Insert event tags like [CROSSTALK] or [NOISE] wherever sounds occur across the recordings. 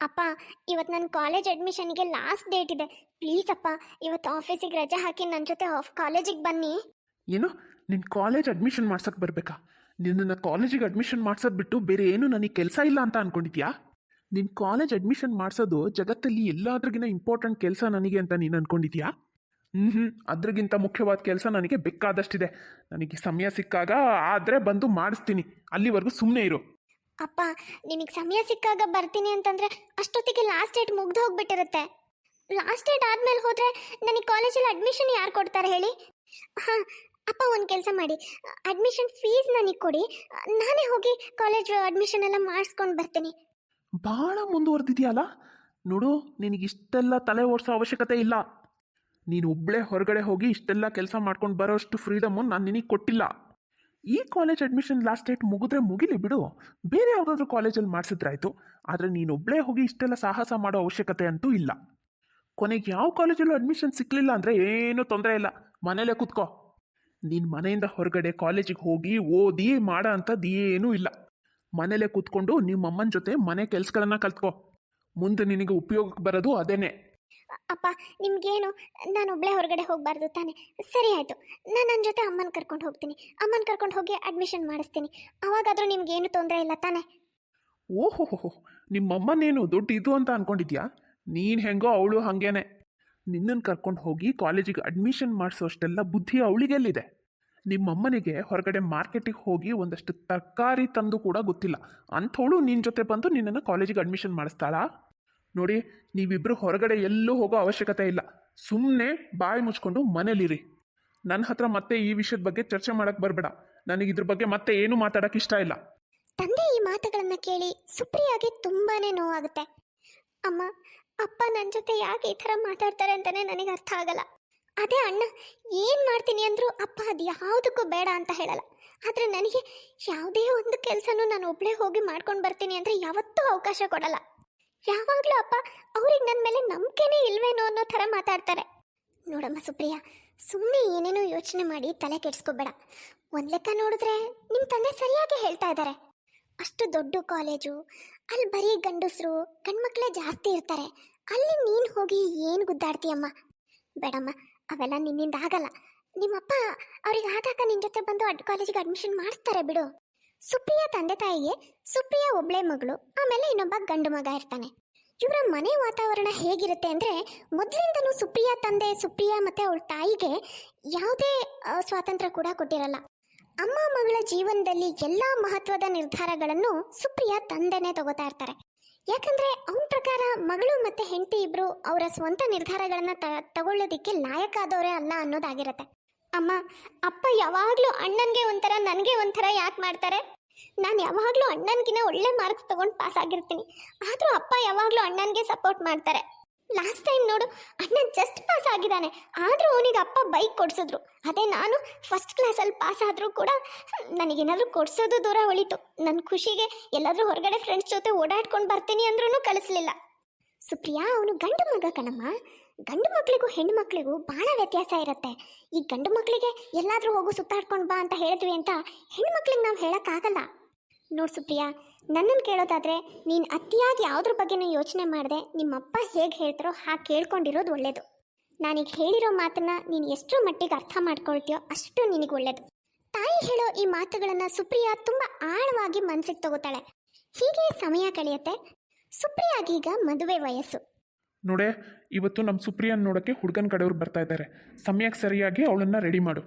ಅಪ್ಪ ಇವತ್ತು ನನ್ನ ಕಾಲೇಜ್ ಅಡ್ಮಿಷನ್ಗೆ ಲಾಸ್ಟ್ ಡೇಟ್ ಇದೆ. ಪ್ಲೀಸ್ ಅಪ್ಪ ಇವತ್ತು ಆಫೀಸಿಗೆ ರಜೆ ಹಾಕಿ ನನ್ನ ಜೊತೆ ಆಫ್ ಕಾಲೇಜಿಗೆ ಬನ್ನಿ. ಏನು? ನಿನ್ನ ಕಾಲೇಜ್ ಅಡ್ಮಿಷನ್ ಮಾಡ್ಸಕ್ಕೆ ಬರಬೇಕಾ? ನಿನ್ನನ್ನು ಕಾಲೇಜಿಗೆ ಅಡ್ಮಿಷನ್ ಮಾಡ್ಸೋದು ಬಿಟ್ಟು ಬೇರೆ ಏನು ನನಗೆ ಕೆಲಸ ಇಲ್ಲ ಅಂತ ಅನ್ಕೊಂಡಿದ್ಯಾ? ನಿನ್ನ ಕಾಲೇಜ್ ಅಡ್ಮಿಷನ್ ಮಾಡಿಸೋದು ಜಗತ್ತಲ್ಲಿ ಎಲ್ಲಾದ್ರಗಿನ ಇಂಪಾರ್ಟೆಂಟ್ ಕೆಲಸ ನನಗೆ ಅಂತ ನೀನು ಅನ್ಕೊಂಡಿದ್ಯಾ? ಹ್ಞೂ ಹ್ಞೂ ಅದ್ರಗಿಂತ ಮುಖ್ಯವಾದ ಕೆಲಸ ನನಗೆ ಬೇಕಾದಷ್ಟಿದೆ. ನನಗೆ ಸಮಯ ಸಿಕ್ಕಾಗ ಆದರೆ ಬಂದು ಮಾಡಿಸ್ತೀನಿ. ಅಲ್ಲಿವರೆಗೂ ಸುಮ್ಮನೆ ಇರು. ಅಪ್ಪ ನಿಮಗೆ ಸಮಯ ಸಿಕ್ಕಾಗ ಬರ್ತೀನಿ ಅಂತಂದ್ರೆ ಅಷ್ಟೊತ್ತಿಗೆ ಲಾಸ್ಟ್ ಡೇಟ್ ಮುಗ್ದು ಹೋಗ್ಬಿಟ್ಟಿರುತ್ತೆ. ಲಾಸ್ಟ್ ಡೇಟ್ ಆದ್ಮೇಲೆ ಹೋದರೆ ನನಗೆ ಕಾಲೇಜಲ್ಲಿ ಅಡ್ಮಿಷನ್ ಯಾರು ಕೊಡ್ತಾರೆ ಹೇಳಿ? ಹಾಂ, ಅಪ್ಪ ಒಂದು ಕೆಲಸ ಮಾಡಿ. ಅಡ್ಮಿಷನ್ ಫೀಸ್ ನನಗೆ ಕೊಡಿ. ನಾನೇ ಹೋಗಿ ಕಾಲೇಜ್ ಅಡ್ಮಿಷನ್ ಎಲ್ಲ ಮಾಡಿಸ್ಕೊಂಡು ಬರ್ತೀನಿ. ಭಾಳ ಮುಂದುವರೆದಿದೆಯಲ್ಲ? ನೋಡು, ನಿನಗೆ ಇಷ್ಟೆಲ್ಲ ತಲೆ ಓಡಿಸೋ ಅವಶ್ಯಕತೆ ಇಲ್ಲ. ನೀನು ಒಬ್ಬಳೇ ಹೊರಗಡೆ ಹೋಗಿ ಇಷ್ಟೆಲ್ಲ ಕೆಲಸ ಮಾಡ್ಕೊಂಡು ಬರೋಷ್ಟು ಫ್ರೀಡಮು ನಾನು ನಿನಗೆ ಕೊಟ್ಟಿಲ್ಲ. ಈ ಕಾಲೇಜ್ ಅಡ್ಮಿಷನ್ ಲಾಸ್ಟ್ ಡೇಟ್ ಮುಗಿದ್ರೆ ಮುಗಿಲಿ ಬಿಡು. ಬೇರೆ ಯಾವುದಾದ್ರೂ ಕಾಲೇಜಲ್ಲಿ ಮಾಡಿಸಿದ್ರಾಯ್ತು. ಆದರೆ ನೀನೊಬ್ಬಳೇ ಹೋಗಿ ಇಷ್ಟೆಲ್ಲ ಸಾಹಸ ಮಾಡೋ ಅವಶ್ಯಕತೆ ಅಂತೂ ಇಲ್ಲ. ಕೊನೆಗೆ ಯಾವ ಕಾಲೇಜಲ್ಲೂ ಅಡ್ಮಿಷನ್ ಸಿಕ್ಕಲಿಲ್ಲ ಅಂದರೆ ಏನೂ ತೊಂದರೆ ಇಲ್ಲ. ಮನೇಲೇ ಕೂತ್ಕೋ. ನೀನು ಮನೆಯಿಂದ ಹೊರಗಡೆ ಕಾಲೇಜಿಗೆ ಹೋಗಿ ಓದಿ ಮಾಡೋ ಅಂಥದ್ದು ಏನೂ ಇಲ್ಲ. ಮನೇಲೇ ಕೂತ್ಕೊಂಡು ನಿಮ್ಮಮ್ಮನ ಜೊತೆ ಮನೆ ಕೆಲಸಗಳನ್ನ ಕಲ್ತ್ಕೋ. ಮುಂದೆ ನಿನಗೆ ಉಪಯೋಗಕ್ಕೆ ಬರೋದು ಅದೇನೆ. ಅಪ್ಪ, ನಿಮ್ಗೇನು? ನಾನು ಒಬ್ಬಳೇ ಹೊರಗಡೆ ಹೋಗಬಾರ್ದು ತಾನೆ. ಸರಿ ಆಯಿತು. ನಾನು ನನ್ನ ಜೊತೆ ಅಮ್ಮನ ಕರ್ಕೊಂಡು ಹೋಗ್ತೀನಿ. ಅಮ್ಮನ ಕರ್ಕೊಂಡು ಹೋಗಿ ಅಡ್ಮಿಷನ್ ಮಾಡಿಸ್ತೀನಿ. ಅವಾಗಾದರೂ ನಿಮ್ಗೇನು ತೊಂದರೆ ಇಲ್ಲ ತಾನೆ? ಓಹೋ ನಿಮ್ಮಮ್ಮನೇನು ದುಡ್ಡು ಇದು ಅಂತ ಅನ್ಕೊಂಡಿದ್ಯಾ? ನೀನು ಹೆಂಗೋ ಅವಳು ಹಾಗೇನೆ. ನಿನ್ನನ್ನು ಕರ್ಕೊಂಡು ಹೋಗಿ ಕಾಲೇಜಿಗೆ ಅಡ್ಮಿಷನ್ ಮಾಡಿಸೋಷ್ಟೆಲ್ಲ ಬುದ್ಧಿ ಅವಳಿಗೆಲ್ಲಿದೆ? ನಿಮ್ಮಮ್ಮನಿಗೆ ಹೊರಗಡೆ ಮಾರ್ಕೆಟಿಗೆ ಹೋಗಿ ಒಂದಷ್ಟು ತರಕಾರಿ ತಂದು ಕೂಡ ಗೊತ್ತಿಲ್ಲ. ಅಂಥವಳು ನಿನ್ನ ಜೊತೆ ಬಂದು ನಿನ್ನನ್ನು ಕಾಲೇಜಿಗೆ ಅಡ್ಮಿಷನ್ ಮಾಡಿಸ್ತಾಳಾ? ನೋಡಿ ನೀವಿಬ್ಬರು ಹೊರಗಡೆ ಎಲ್ಲೂ ಹೋಗೋ ಅವಶ್ಯಕತೆ ಇಲ್ಲ. ಸುಮ್ಮನೆ ಬಾಯಿ ಮುಚ್ಕೊಂಡು ಮನೇಲಿರಿ. ನನ್ನ ಹತ್ರ ಮತ್ತೆ ಈ ವಿಷಯದ ಬಗ್ಗೆ ಚರ್ಚೆ ಮಾಡಕ್ಕೆ ಬರಬೇಡ. ನನಗೆ ಇದ್ರ ಬಗ್ಗೆ ಮತ್ತೆ ಏನು ಮಾತಾಡಕ್ಕೆ ಇಷ್ಟ ಇಲ್ಲ. ತಂದೆ ಈ ಮಾತುಗಳನ್ನ ಕೇಳಿ ಸುಪ್ರಿಯಾಗೆ ತುಂಬಾನೇ ನೋವಾಗುತ್ತೆ. ಅಮ್ಮ, ಅಪ್ಪ ನನ್ನ ಜೊತೆ ಯಾಕೆ ಈ ಥರ ಮಾತಾಡ್ತಾರೆ ಅಂತಾನೆ ನನಗೆ ಅರ್ಥ ಆಗಲ್ಲ. ಅದೇ ಅಣ್ಣ, ಏನು ಮಾಡ್ತೀನಿ ಅಂದರೂ ಅಪ್ಪ ಅದು ಯಾವುದಕ್ಕೂ ಬೇಡ ಅಂತ ಹೇಳಲ್ಲ. ಆದರೆ ನನಗೆ ಯಾವುದೇ ಒಂದು ಕೆಲಸನೂ ನಾನು ಒಬ್ಬಳೇ ಹೋಗಿ ಮಾಡ್ಕೊಂಡು ಬರ್ತೀನಿ ಅಂದ್ರೆ ಯಾವತ್ತೂ ಅವಕಾಶ ಕೊಡಲ್ಲ. ಯಾವಾಗಲೂ ಅಪ್ಪ, ಅವ್ರಿಗೆ ನನ್ನ ಮೇಲೆ ನಂಬಿಕೆನೇ ಇಲ್ವೇನೋ ಅನ್ನೋ ಥರ ಮಾತಾಡ್ತಾರೆ. ನೋಡಮ್ಮ ಸುಪ್ರಿಯಾ ಸುಮ್ಮನೆ ಏನೇನೋ ಯೋಚನೆ ಮಾಡಿ ತಲೆ ಕೆಡಿಸ್ಕೋಬೇಡ. ಒಂದು ಲೆಕ್ಕ ನೋಡಿದ್ರೆ ನಿಮ್ಮ ತಂದೆ ಸರಿಯಾಗಿ ಹೇಳ್ತಾ ಇದ್ದಾರೆ ಅಷ್ಟು ದೊಡ್ಡ ಕಾಲೇಜು ಅಲ್ಲಿ ಬರೀ ಗಂಡಸರು, ಗಂಡ್ಮಕ್ಳೇ ಜಾಸ್ತಿ ಇರ್ತಾರೆ. ಅಲ್ಲಿ ನೀನು ಹೋಗಿ ಏನು ಗುದ್ದಾಡ್ತೀಯಮ್ಮ? ಬೇಡಮ್ಮ, ಅವೆಲ್ಲ ನಿನ್ನಿಂದ ಆಗಲ್ಲ. ನಿಮ್ಮಪ್ಪ ಅವ್ರಿಗೆ ಆದಾಗ ನಿನ್ನ ಜೊತೆ ಬಂದು ಅಡ್ ಕಾಲೇಜಿಗೆ ಅಡ್ಮಿಷನ್ ಮಾಡಿಸ್ತಾರೆ ಬಿಡು. ಸುಪ್ರಿಯಾ ತಂದೆ ತಾಯಿಗೆ ಸುಪ್ರಿಯಾ ಒಬ್ಳೆ ಮಗಳು, ಆಮೇಲೆ ಇನ್ನೊಬ್ಬ ಗಂಡು ಮಗ ಇರ್ತಾನೆ. ಇವರ ಮನೆ ವಾತಾವರಣ ಹೇಗಿರುತ್ತೆ ಅಂದರೆ, ಮೊದಲಿಂದನೂ ಸುಪ್ರಿಯ ತಂದೆ, ಸುಪ್ರಿಯ ಮತ್ತು ಅವಳ ತಾಯಿಗೆ ಯಾವುದೇ ಸ್ವಾತಂತ್ರ್ಯ ಕೂಡ ಕೊಟ್ಟಿರಲ್ಲ. ಅಮ್ಮ ಮಗಳ ಜೀವನದಲ್ಲಿ ಎಲ್ಲ ಮಹತ್ವದ ನಿರ್ಧಾರಗಳನ್ನು ಸುಪ್ರಿಯ ತಂದೆನೇ ತಗೋತಾ ಇರ್ತಾರೆ. ಯಾಕಂದ್ರೆ, ಅವನ ಪ್ರಕಾರ ಮಗಳು ಮತ್ತೆ ಹೆಂಡತಿ ಇಬ್ರು ಅವರ ಸ್ವಂತ ನಿರ್ಧಾರಗಳನ್ನು ತಗೊಳ್ಳೋದಿಕ್ಕೆ ಲಾಯಕ್ಕಾದವರೇ ಅಲ್ಲ ಅನ್ನೋದಾಗಿರತ್ತೆ. ಅಮ್ಮ, ಅಪ್ಪ ಯಾವಾಗಲೂ ಅಣ್ಣನಿಗೆ ಒಂಥರ, ನನಗೆ ಒಂಥರ ಯಾಕೆ ಮಾಡ್ತಾರೆ? ನಾನು ಯಾವಾಗಲೂ ಅಣ್ಣನಿಗಿನ ಒಳ್ಳೆ ಮಾರ್ಕ್ಸ್ ತಗೊಂಡು ಪಾಸ್ ಆಗಿರ್ತೀನಿ. ಆದರೂ ಅಪ್ಪ ಯಾವಾಗಲೂ ಅಣ್ಣನಿಗೆ ಸಪೋರ್ಟ್ ಮಾಡ್ತಾರೆ. ಲಾಸ್ಟ್ ಟೈಮ್ ನೋಡು ಅಣ್ಣ ಜಸ್ಟ್ ಪಾಸ್ ಆಗಿದ್ದಾನೆ. ಆದರೂ ಅವನಿಗೆ ಅಪ್ಪ ಬೈಕ್ ಕೊಡಿಸಿದ್ರು. ಅದೇ ನಾನು ಫಸ್ಟ್ ಕ್ಲಾಸಲ್ಲಿ ಪಾಸ್ ಆದರೂ ಕೂಡ ನನಗೇನಾದರೂ ಕೊಡಿಸೋದು ದೂರ ಉಳಿತು ನನ್ನ ಖುಷಿಗೆ ಎಲ್ಲಾದರೂ ಹೊರಗಡೆ ಫ್ರೆಂಡ್ಸ್ ಜೊತೆ ಓಡಾಡ್ಕೊಂಡು ಬರ್ತೀನಿ ಅಂದ್ರೂ ಕಳಿಸ್ಲಿಲ್ಲ. ಸುಪ್ರಿಯಾ, ಅವನು ಗಂಡು ಮಗ ಕಣಮ್ಮ. ಗಂಡು ಮಕ್ಕಳಿಗೂ ಹೆಣ್ಣು ಮಕ್ಕಳಿಗೂ ಭಾಳ ವ್ಯತ್ಯಾಸ ಇರುತ್ತೆ. ಈ ಗಂಡು ಮಕ್ಕಳಿಗೆ ಎಲ್ಲಾದರೂ ಹೋಗು ಸುತ್ತಾಡ್ಕೊಂಡು ಬಾ ಅಂತ ಹೇಳಿದ್ವಿ ಅಂತ ಹೆಣ್ಣು ಮಕ್ಕಳಿಗೆ ನಾವು ಹೇಳೋಕ್ಕಾಗಲ್ಲ. ನೋಡು ಸುಪ್ರಿಯಾ ನನ್ನನ್ನು ಕೇಳೋದಾದರೆ ನೀನು ಅತಿಯಾಗಿ ಯಾವುದ್ರ ಬಗ್ಗೆನೂ ಯೋಚನೆ ಮಾಡದೆ ನಿಮ್ಮಪ್ಪ ಹೇಗೆ ಹೇಳ್ತಾರೋ ಹಾಗೆ ಕೇಳ್ಕೊಂಡಿರೋದು ಒಳ್ಳೆಯದು ನಾನೀಗ ಹೇಳಿರೋ ಮಾತನ್ನ ನೀನು ಎಷ್ಟರ ಮಟ್ಟಿಗೆ ಅರ್ಥ ಮಾಡ್ಕೊಳ್ತೀಯೋ ಅಷ್ಟು ನಿನಗೆ ಒಳ್ಳೆಯದು ತಾಯಿ ಹೇಳೋ ಈ ಮಾತುಗಳನ್ನು ಸುಪ್ರಿಯಾ ತುಂಬ ಆಳವಾಗಿ ಮನಸ್ಸಿಗೆ ತಗೋತಾಳೆ. ಹೀಗೆ ಸಮಯ ಕಳೆಯುತ್ತೆ. ಸುಪ್ರಿಯಾಗೀಗ ಮದುವೆ ವಯಸ್ಸು. ನೋಡೆ ಇವತ್ತು ನಮ್ಮ ಸುಪ್ರಿಯನ್ ನೋಡೋಕ್ಕೆ ಹುಡುಗನ ಕಡೆಯವ್ರು ಬರ್ತಾ ಇದ್ದಾರೆ ಸಮಯಕ್ಕೆ ಸರಿಯಾಗಿ ಅವಳನ್ನು ರೆಡಿ ಮಾಡು.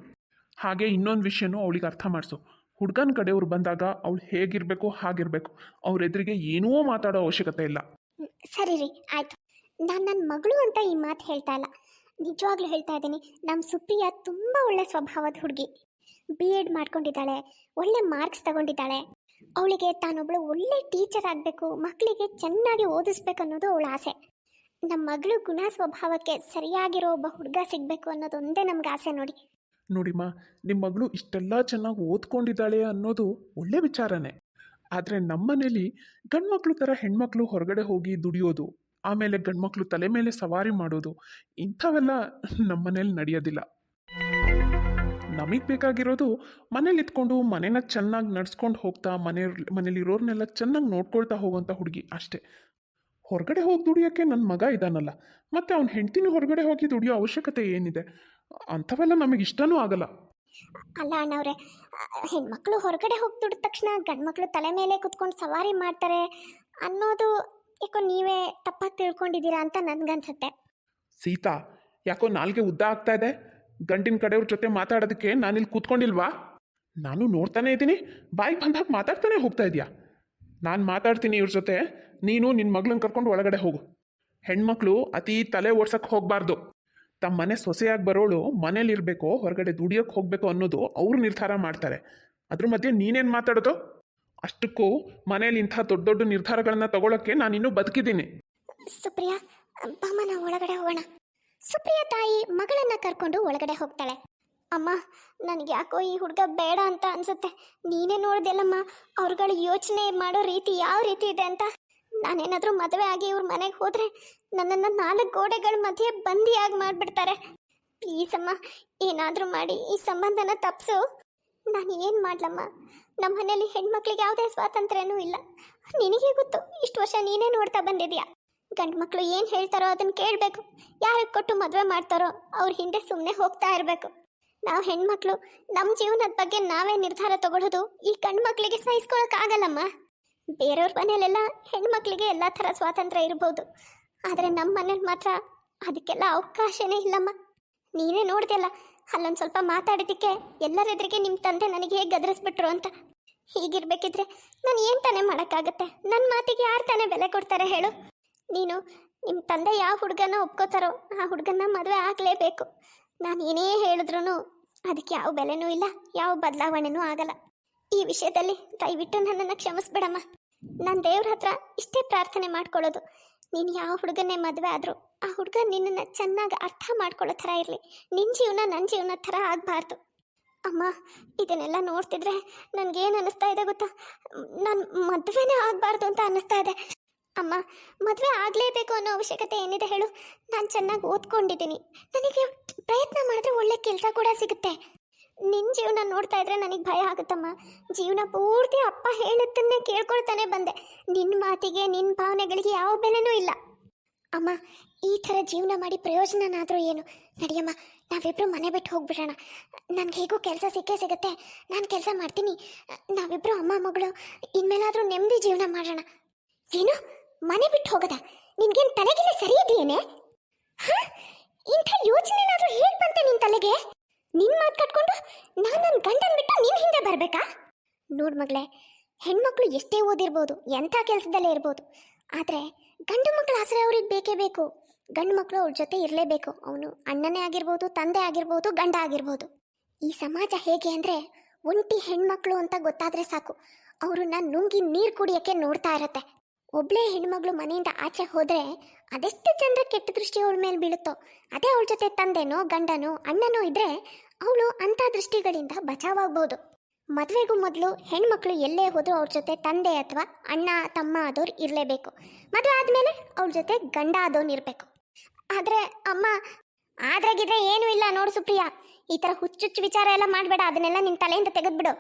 ಹಾಗೆ ಇನ್ನೊಂದು ವಿಷಯನೂ ಅವಳಿಗೆ ಅರ್ಥ ಮಾಡಿಸು. ಹುಡುಗನ ಕಡೆಯವ್ರು ಬಂದಾಗ ಅವಳು ಹೇಗಿರಬೇಕು ಹಾಗಿರಬೇಕು. ಅವ್ರ ಎದುರಿಗೆ ಏನೂ ಮಾತಾಡೋ ಅವಶ್ಯಕತೆ ಇಲ್ಲ. ಸರಿ ರೀ, ಆಯ್ತು. ನಾನು ನನ್ನ ಮಗಳು ಅಂತ ಈ ಮಾತು ಹೇಳ್ತಾ ಇಲ್ಲ. ನಿಜವಾಗ್ಲೂ ಹೇಳ್ತಾ ಇದ್ದೀನಿ ನಮ್ಮ ಸುಪ್ರಿಯ ತುಂಬ ಒಳ್ಳೆ ಸ್ವಭಾವದ ಹುಡುಗಿ. ಬಿ ಎಡ್ ಮಾಡ್ಕೊಂಡಿದ್ದಾಳೆ, ಒಳ್ಳೆ ಮಾರ್ಕ್ಸ್ ತಗೊಂಡಿದ್ದಾಳೆ. ಅವಳಿಗೆ ತಾನೊಬ್ಳು ಒಳ್ಳೆ ಟೀಚರ್ ಆಗಬೇಕು ಮಕ್ಕಳಿಗೆ ಚೆನ್ನಾಗಿ ಓದಿಸ್ಬೇಕು ಅನ್ನೋದು ಅವಳ ಆಸೆ. ನಮ್ಮ ಮಗಳು ಗುಣ ಸ್ವಭಾವಕ್ಕೆ ಸರಿಯಾಗಿರೋ ಒಬ್ಬ ಹುಡುಗ ಸಿಗಬೇಕು ಅನ್ನೋದೊಂದೇ ನಮ್ಗೆ ಆಸೆ ನೋಡಿ. ನೋಡಿಮ್ಮ ನಿಮ್ಮ ಮಗಳು ಇಷ್ಟೆಲ್ಲ ಚೆನ್ನಾಗಿ ಓದ್ಕೊಂಡಿದ್ದಾಳೆ ಅನ್ನೋದು ಒಳ್ಳೆ ವಿಚಾರನೇ. ಆದರೆ ನಮ್ಮನೇಲಿ ಗಂಡ್ಮಕ್ಳು ಥರ ಹೆಣ್ಮಕ್ಳು ಹೊರಗಡೆ ಹೋಗಿ ದುಡಿಯೋದು, ಆಮೇಲೆ ಗಂಡ್ಮಕ್ಳು ತಲೆ ಮೇಲೆ ಸವಾರಿ ಮಾಡೋದು, ಇಂಥವೆಲ್ಲ ನಮ್ಮನೇಲಿ ನಡೆಯೋದಿಲ್ಲ. ನಮಗೆ ಬೇಕಾಗಿರೋದು ಮನೇಲಿ ಇತ್ಕೊಂಡು ಮನೇನ ಚೆನ್ನಾಗಿ ನಡ್ಸ್ಕೊಂಡು ಹೋಗ್ತಾ ಮನೆ ಮನೇಲಿರೋರ್ನೆಲ್ಲ ಚೆನ್ನಾಗಿ ನೋಡ್ಕೊಳ್ತಾ ಹೋಗೋಂಥ ಹುಡುಗಿ ಅಷ್ಟೇ. ಹೊರಗಡೆ ಹೋಗಿ ದುಡಿಯೋಕ್ಕೆ ನನ್ನ ಮಗ ಇದ್ದಾನಲ್ಲ ಮತ್ತು ಅವ್ನ ಹೆಂಡ್ತಿನೂ ಹೊರಗಡೆ ಹೋಗಿ ದುಡಿಯೋ ಅವಶ್ಯಕತೆ ಏನಿದೆ? ಅಂಥವೆಲ್ಲ ನಮಗೆ ಇಷ್ಟನೂ ಆಗಲ್ಲ. ಅಲ್ಲ ಅಣ್ಣವ್ರೆ ಹೆಣ್ಮಕ್ಳು ಹೊರಗಡೆ ಹೋಗಿ ದುಡಿದ ತಕ್ಷಣ ಗಂಡ್ಮಕ್ಳು ತಲೆ ಮೇಲೆ ಕುತ್ಕೊಂಡು ಸವಾರಿ ಮಾಡ್ತಾರೆ ಅನ್ನೋದು ಯಾಕೋ ನೀವೇ ತಪ್ಪಾಗಿ ತಿಳ್ಕೊಂಡಿದ್ದೀರಾ ಅಂತ ನನ್ಗನ್ಸುತ್ತೆ. ಸೀತಾ ಯಾಕೋ ನಾಲ್ಗೆ ಉದ್ದ ಆಗ್ತಾ ಇದೆ? ಗಂಟಿನ ಕಡೆಯವ್ರ ಜೊತೆ ಮಾತಾಡೋದಕ್ಕೆ ನಾನಿಲ್ಲಿ ಕೂತ್ಕೊಂಡಿಲ್ವಾ? ನಾನು ನೋಡ್ತಾನೆ ಇದ್ದೀನಿ ಬಾಯಿಗೆ ಬಂದಾಗ ಮಾತಾಡ್ತಾನೆ ಹೋಗ್ತಾ ಇದೆಯಾ? ನಾನು ಮಾತಾಡ್ತೀನಿ ಇವ್ರ ಜೊತೆ ನೀನು ನಿನ್ನ ಮಗಳನ್ನ ಕರ್ಕೊಂಡು ಒಳಗಡೆ ಹೋಗು. ಹೆಣ್ಮಕ್ಳು ಅತಿ ತಲೆ ಓಡ್ಸಕ್ಕೆ ಹೋಗಬಾರ್ದು. ತಮ್ಮ ಮನೆ ಸೊಸೆಯಾಗಿ ಬರೋಳು ಮನೇಲಿರಬೇಕು ಹೊರಗಡೆ ದುಡಿಯೋಕ್ಕೆ ಹೋಗಬೇಕು ಅನ್ನೋದು ಅವರು ನಿರ್ಧಾರ ಮಾಡ್ತಾರೆ. ಅದ್ರ ಮಧ್ಯೆ ನೀನೇನು ಮಾತಾಡೋದು? ಅಷ್ಟಕ್ಕೂ ಮನೇಲಿ ಇಂಥ ದೊಡ್ಡ ದೊಡ್ಡ ನಿರ್ಧಾರಗಳನ್ನ ತಗೊಳ್ಳೋಕ್ಕೆ ನಾನಿನ್ನೂ ಬದುಕಿದ್ದೀನಿ. ಸುಪ್ರಿಯಾ ಬಾಮ ನಾವು ಒಳಗಡೆ ಹೋಗೋಣ. ಸುಪ್ರಿಯಾ ತಾಯಿ ಮಗಳನ್ನ ಕರ್ಕೊಂಡು ಒಳಗಡೆ ಹೋಗ್ತಾಳೆ. ಅಮ್ಮ, ನನಗೆ ಯಾಕೋ ಈ ಹುಡುಗ ಬೇಡ ಅಂತ ಅನ್ಸುತ್ತೆ. ನೀನೇ ನೋಡ್ದೆಲ್ಲಮ್ಮ ಅವ್ರುಗಳು ಯೋಚನೆ ಮಾಡೋ ರೀತಿ ಯಾವ ರೀತಿ ಇದೆ ಅಂತ? ನಾನೇನಾದರೂ ಮದುವೆ ಆಗಿ ಇವ್ರ ಮನೆಗೆ ಹೋದರೆ ನನ್ನನ್ನು ನಾಲ್ಕು ಗೋಡೆಗಳ ಮಧ್ಯೆ ಬಂದಿಯಾಗಿ ಮಾಡಿಬಿಡ್ತಾರೆ. ಪ್ಲೀಸ್ ಅಮ್ಮ ಏನಾದರೂ ಮಾಡಿ ಈ ಸಂಬಂಧನ ತಪ್ಪಿಸು ನಾನು ಏನು ಮಾಡ್ಲಮ್ಮ? ನಮ್ಮ ಮನೇಲಿ ಹೆಣ್ಮಕ್ಳಿಗೆ ಯಾವುದೇ ಸ್ವಾತಂತ್ರ್ಯನೂ ಇಲ್ಲ. ನಿನಗೆ ಗೊತ್ತು, ಇಷ್ಟು ವರ್ಷ ನೀನೇ ನೋಡ್ತಾ ಬಂದಿದ್ಯಾ? ಗಂಡು ಮಕ್ಕಳು ಏನು ಹೇಳ್ತಾರೋ ಅದನ್ನು ಕೇಳಬೇಕು. ಯಾರಿಗೆ ಕೊಟ್ಟು ಮದುವೆ ಮಾಡ್ತಾರೋ ಅವ್ರ ಹಿಂದೆ ಸುಮ್ಮನೆ ಹೋಗ್ತಾ ಇರಬೇಕು. ನಾವು ಹೆಣ್ಮಕ್ಳು ನಮ್ಮ ಜೀವನದ ಬಗ್ಗೆ ನಾವೇ ನಿರ್ಧಾರ ತಗೊಳ್ಳೋದು ಈ ಗಂಡು ಮಕ್ಕಳಿಗೆ ಸಹಿಸ್ಕೊಳಕ್ಕಾಗಲ್ಲಮ್ಮ ಬೇರೆಯವ್ರ ಮನೇಲೆಲ್ಲ ಹೆಣ್ಮಕ್ಳಿಗೆ ಎಲ್ಲ ಥರ ಸ್ವಾತಂತ್ರ್ಯ ಇರ್ಬೋದು. ಆದರೆ ನಮ್ಮ ಮನೇಲಿ ಮಾತ್ರ ಅದಕ್ಕೆಲ್ಲ ಅವಕಾಶನೇ ಇಲ್ಲಮ್ಮ. ನೀನೇ ನೋಡ್ದಲ್ಲ ಅಲ್ಲೊಂದು ಸ್ವಲ್ಪ ಮಾತಾಡಿದ್ದಕ್ಕೆ ಎಲ್ಲರೆದುರಿಗೆ ನಿಮ್ಮ ತಂದೆ ನನಗೆ ಹೇಗೆ ಗದರಿಸ್ಬಿಟ್ರು ಅಂತ. ಹೀಗಿರ್ಬೇಕಿದ್ರೆ ನಾನು ಏನು ತಾನೇ ಮಾಡೋಕ್ಕಾಗತ್ತೆ? ನನ್ನ ಮಾತಿಗೆ ಯಾರು ತಾನೇ ಬೆಲೆ ಕೊಡ್ತಾರೆ ಹೇಳು. ನೀನು ನಿಮ್ಮ ತಂದೆ ಯಾವ ಹುಡುಗನ ಒಪ್ಕೋತಾರೋ ಆ ಹುಡುಗನ ಮದುವೆ ಆಗಲೇಬೇಕು. ನಾನು ಏನೇ ಹೇಳಿದ್ರು ಅದಕ್ಕೆ ಯಾವ ಬೆಲೆನೂ ಇಲ್ಲ, ಯಾವ ಬದಲಾವಣೆನೂ ಆಗಲ್ಲ. ಈ ವಿಷಯದಲ್ಲಿ ದಯವಿಟ್ಟು ನನ್ನನ್ನು ಕ್ಷಮಿಸ್ಬಿಡಮ್ಮ. ನಾನು ದೇವ್ರ ಹತ್ರ ಇಷ್ಟೇ ಪ್ರಾರ್ಥನೆ ಮಾಡ್ಕೊಳ್ಳೋದು. ನೀನು ಯಾವ ಹುಡುಗನೇ ಮದುವೆ ಆದರೂ ಆ ಹುಡುಗ ನಿನ್ನನ್ನು ಚೆನ್ನಾಗಿ ಅರ್ಥ ಮಾಡ್ಕೊಳ್ಳೋ ಥರ ಇರಲಿ. ನಿನ್ನ ಜೀವನ ನನ್ನ ಜೀವನ ಥರ ಆಗಬಾರ್ದು. ಅಮ್ಮ, ಇದನ್ನೆಲ್ಲ ನೋಡ್ತಿದ್ರೆ ನನಗೇನು ಅನ್ನಿಸ್ತಾ ಇದೆ ಗೊತ್ತಾ? ನಾನು ಮದುವೆನೇ ಆಗಬಾರ್ದು ಅಂತ ಅನ್ನಿಸ್ತಾ ಇದೆ. ಅಮ್ಮ, ಮದುವೆ ಆಗಲೇಬೇಕು ಅನ್ನೋ ಅವಶ್ಯಕತೆ ಏನಿದೆ ಹೇಳು? ನಾನು ಚೆನ್ನಾಗಿ ಓದ್ಕೊಂಡಿದ್ದೀನಿ. ನನಗೆ ಪ್ರಯತ್ನ ಮಾಡಿದ್ರೆ ಒಳ್ಳೆ ಕೆಲಸ ಕೂಡ ಸಿಗುತ್ತೆ. ನಿನ್ನ ಜೀವನ ನೋಡ್ತಾ ಇದ್ರೆ ನನಗೆ ಭಯ ಆಗುತ್ತಮ್ಮ. ಜೀವನ ಪೂರ್ತಿ ಅಪ್ಪ ಹೇಳುತ್ತನ್ನೇ ಕೇಳ್ಕೊಳ್ತಾನೆ ಬಂದೆ. ನಿನ್ನ ಮಾತಿಗೆ ನಿನ್ನ ಭಾವನೆಗಳಿಗೆ ಯಾವ ಬೆಲೆನೂ ಇಲ್ಲ. ಅಮ್ಮ, ಈ ಥರ ಜೀವನ ಮಾಡಿ ಪ್ರಯೋಜನನಾದರೂ ಏನು? ನಡಿಯಮ್ಮ ನಾವಿಬ್ಬರು ಮನೆ ಬಿಟ್ಟು ಹೋಗ್ಬಿಡೋಣ. ನನಗೆ ಹೇಗೂ ಕೆಲಸ ಸಿಕ್ಕೇ ಸಿಗುತ್ತೆ. ನಾನು ಕೆಲಸ ಮಾಡ್ತೀನಿ. ನಾವಿಬ್ಬರು ಅಮ್ಮ, ಮಗಳು, ಇನ್ಮೇಲಾದರೂ ನೆಮ್ಮದಿ ಜೀವನ ಮಾಡೋಣ. ಏನು? ಮನೆ ಬಿಟ್ಟು ಹೋಗದ? ನಿನ್ಗೇನು ತಲೆಗಿಲ್ಲ ಸರಿ ಇದೆಯೇನೆ? ಹಾಂ? ಇಂಥ ಯೋಚನೆನಾದರೂ ಹೇಗೆ ಬಂತೆ ನಿನ್ನ ತಲೆಗೆ? ನಿನ್ ಮಾತು ಕಟ್ಕೊಂಡು ನಾನು ನನ್ನ ಗಂಡನ್ ಬಿಟ್ಟು ನೀನು ಹಿಂದೆ ಬರಬೇಕಾ? ನೋಡು ಮಗಳೇ, ಹೆಣ್ಮಕ್ಳು ಎಷ್ಟೇ ಓದಿರ್ಬೋದು, ಎಂಥ ಕೆಲಸದಲ್ಲೇ ಇರ್ಬೋದು, ಆದರೆ ಗಂಡು ಮಕ್ಕಳ ಆಸರೆ ಅವ್ರಿಗೆ ಬೇಕೇ ಬೇಕು. ಗಂಡು ಮಕ್ಕಳು ಅವ್ರ ಜೊತೆ ಇರಲೇಬೇಕು. ಅವನು ಅಣ್ಣನೇ ಆಗಿರ್ಬೋದು, ತಂದೆ ಆಗಿರ್ಬೋದು, ಗಂಡ ಆಗಿರ್ಬೋದು. ಈ ಸಮಾಜ ಹೇಗೆ ಅಂದರೆ ಒಂಟಿ ಹೆಣ್ಮಕ್ಳು ಅಂತ ಗೊತ್ತಾದರೆ ಸಾಕು. ಅವ್ರನ್ನ ನುಂಗಿ ನೀರು ಕುಡಿಯೋಕ್ಕೆ ನೋಡ್ತಾ ಇರತ್ತೆ. ಒಬ್ಳೇ ಹೆಣ್ಮಗಳು ಮನೆಯಿಂದ ಆಚೆ ಹೋದ್ರೆ ಅದೆಷ್ಟು ಜನರ ಕೆಟ್ಟ ದೃಷ್ಟಿ ಅವಳ ಮೇಲೆ ಬೀಳುತ್ತೋ, ಅದೇ ಅವಳ ಜೊತೆ ತಂದೆನೋ, ಗಂಡನೋ, ಅಣ್ಣನೋ ಇದ್ರೆ ಅವಳು ಅಂಥ ದೃಷ್ಟಿಗಳಿಂದ ಬಚಾವಾಗ್ಬೋದು. ಮದುವೆಗೂ ಮೊದಲು ಹೆಣ್ಮಕ್ಳು ಎಲ್ಲೇ ಹೋದರೂ ಅವ್ರ ಜೊತೆ ತಂದೆ ಅಥವಾ ಅಣ್ಣ, ತಮ್ಮ ಆದವ್ರು ಇರಲೇಬೇಕು. ಮದುವೆ ಆದಮೇಲೆ ಅವ್ರ ಜೊತೆ ಗಂಡ ಆದವನು ಇರಬೇಕು. ಆದರೆ ಅಮ್ಮ, ಆದ್ರಾಗಿದ್ರೆ ಏನೂ ಇಲ್ಲ ನೋಡು ಸುಪ್ರಿಯಾ. ಈ ಥರ ಹುಚ್ಚುಚ್ಚು ವಿಚಾರ ಎಲ್ಲ ಮಾಡಬೇಡ, ಅದನ್ನೆಲ್ಲ ನಿನ್ನ ತಲೆಯಿಂದ ತೆಗೆದ್ಬಿಡು.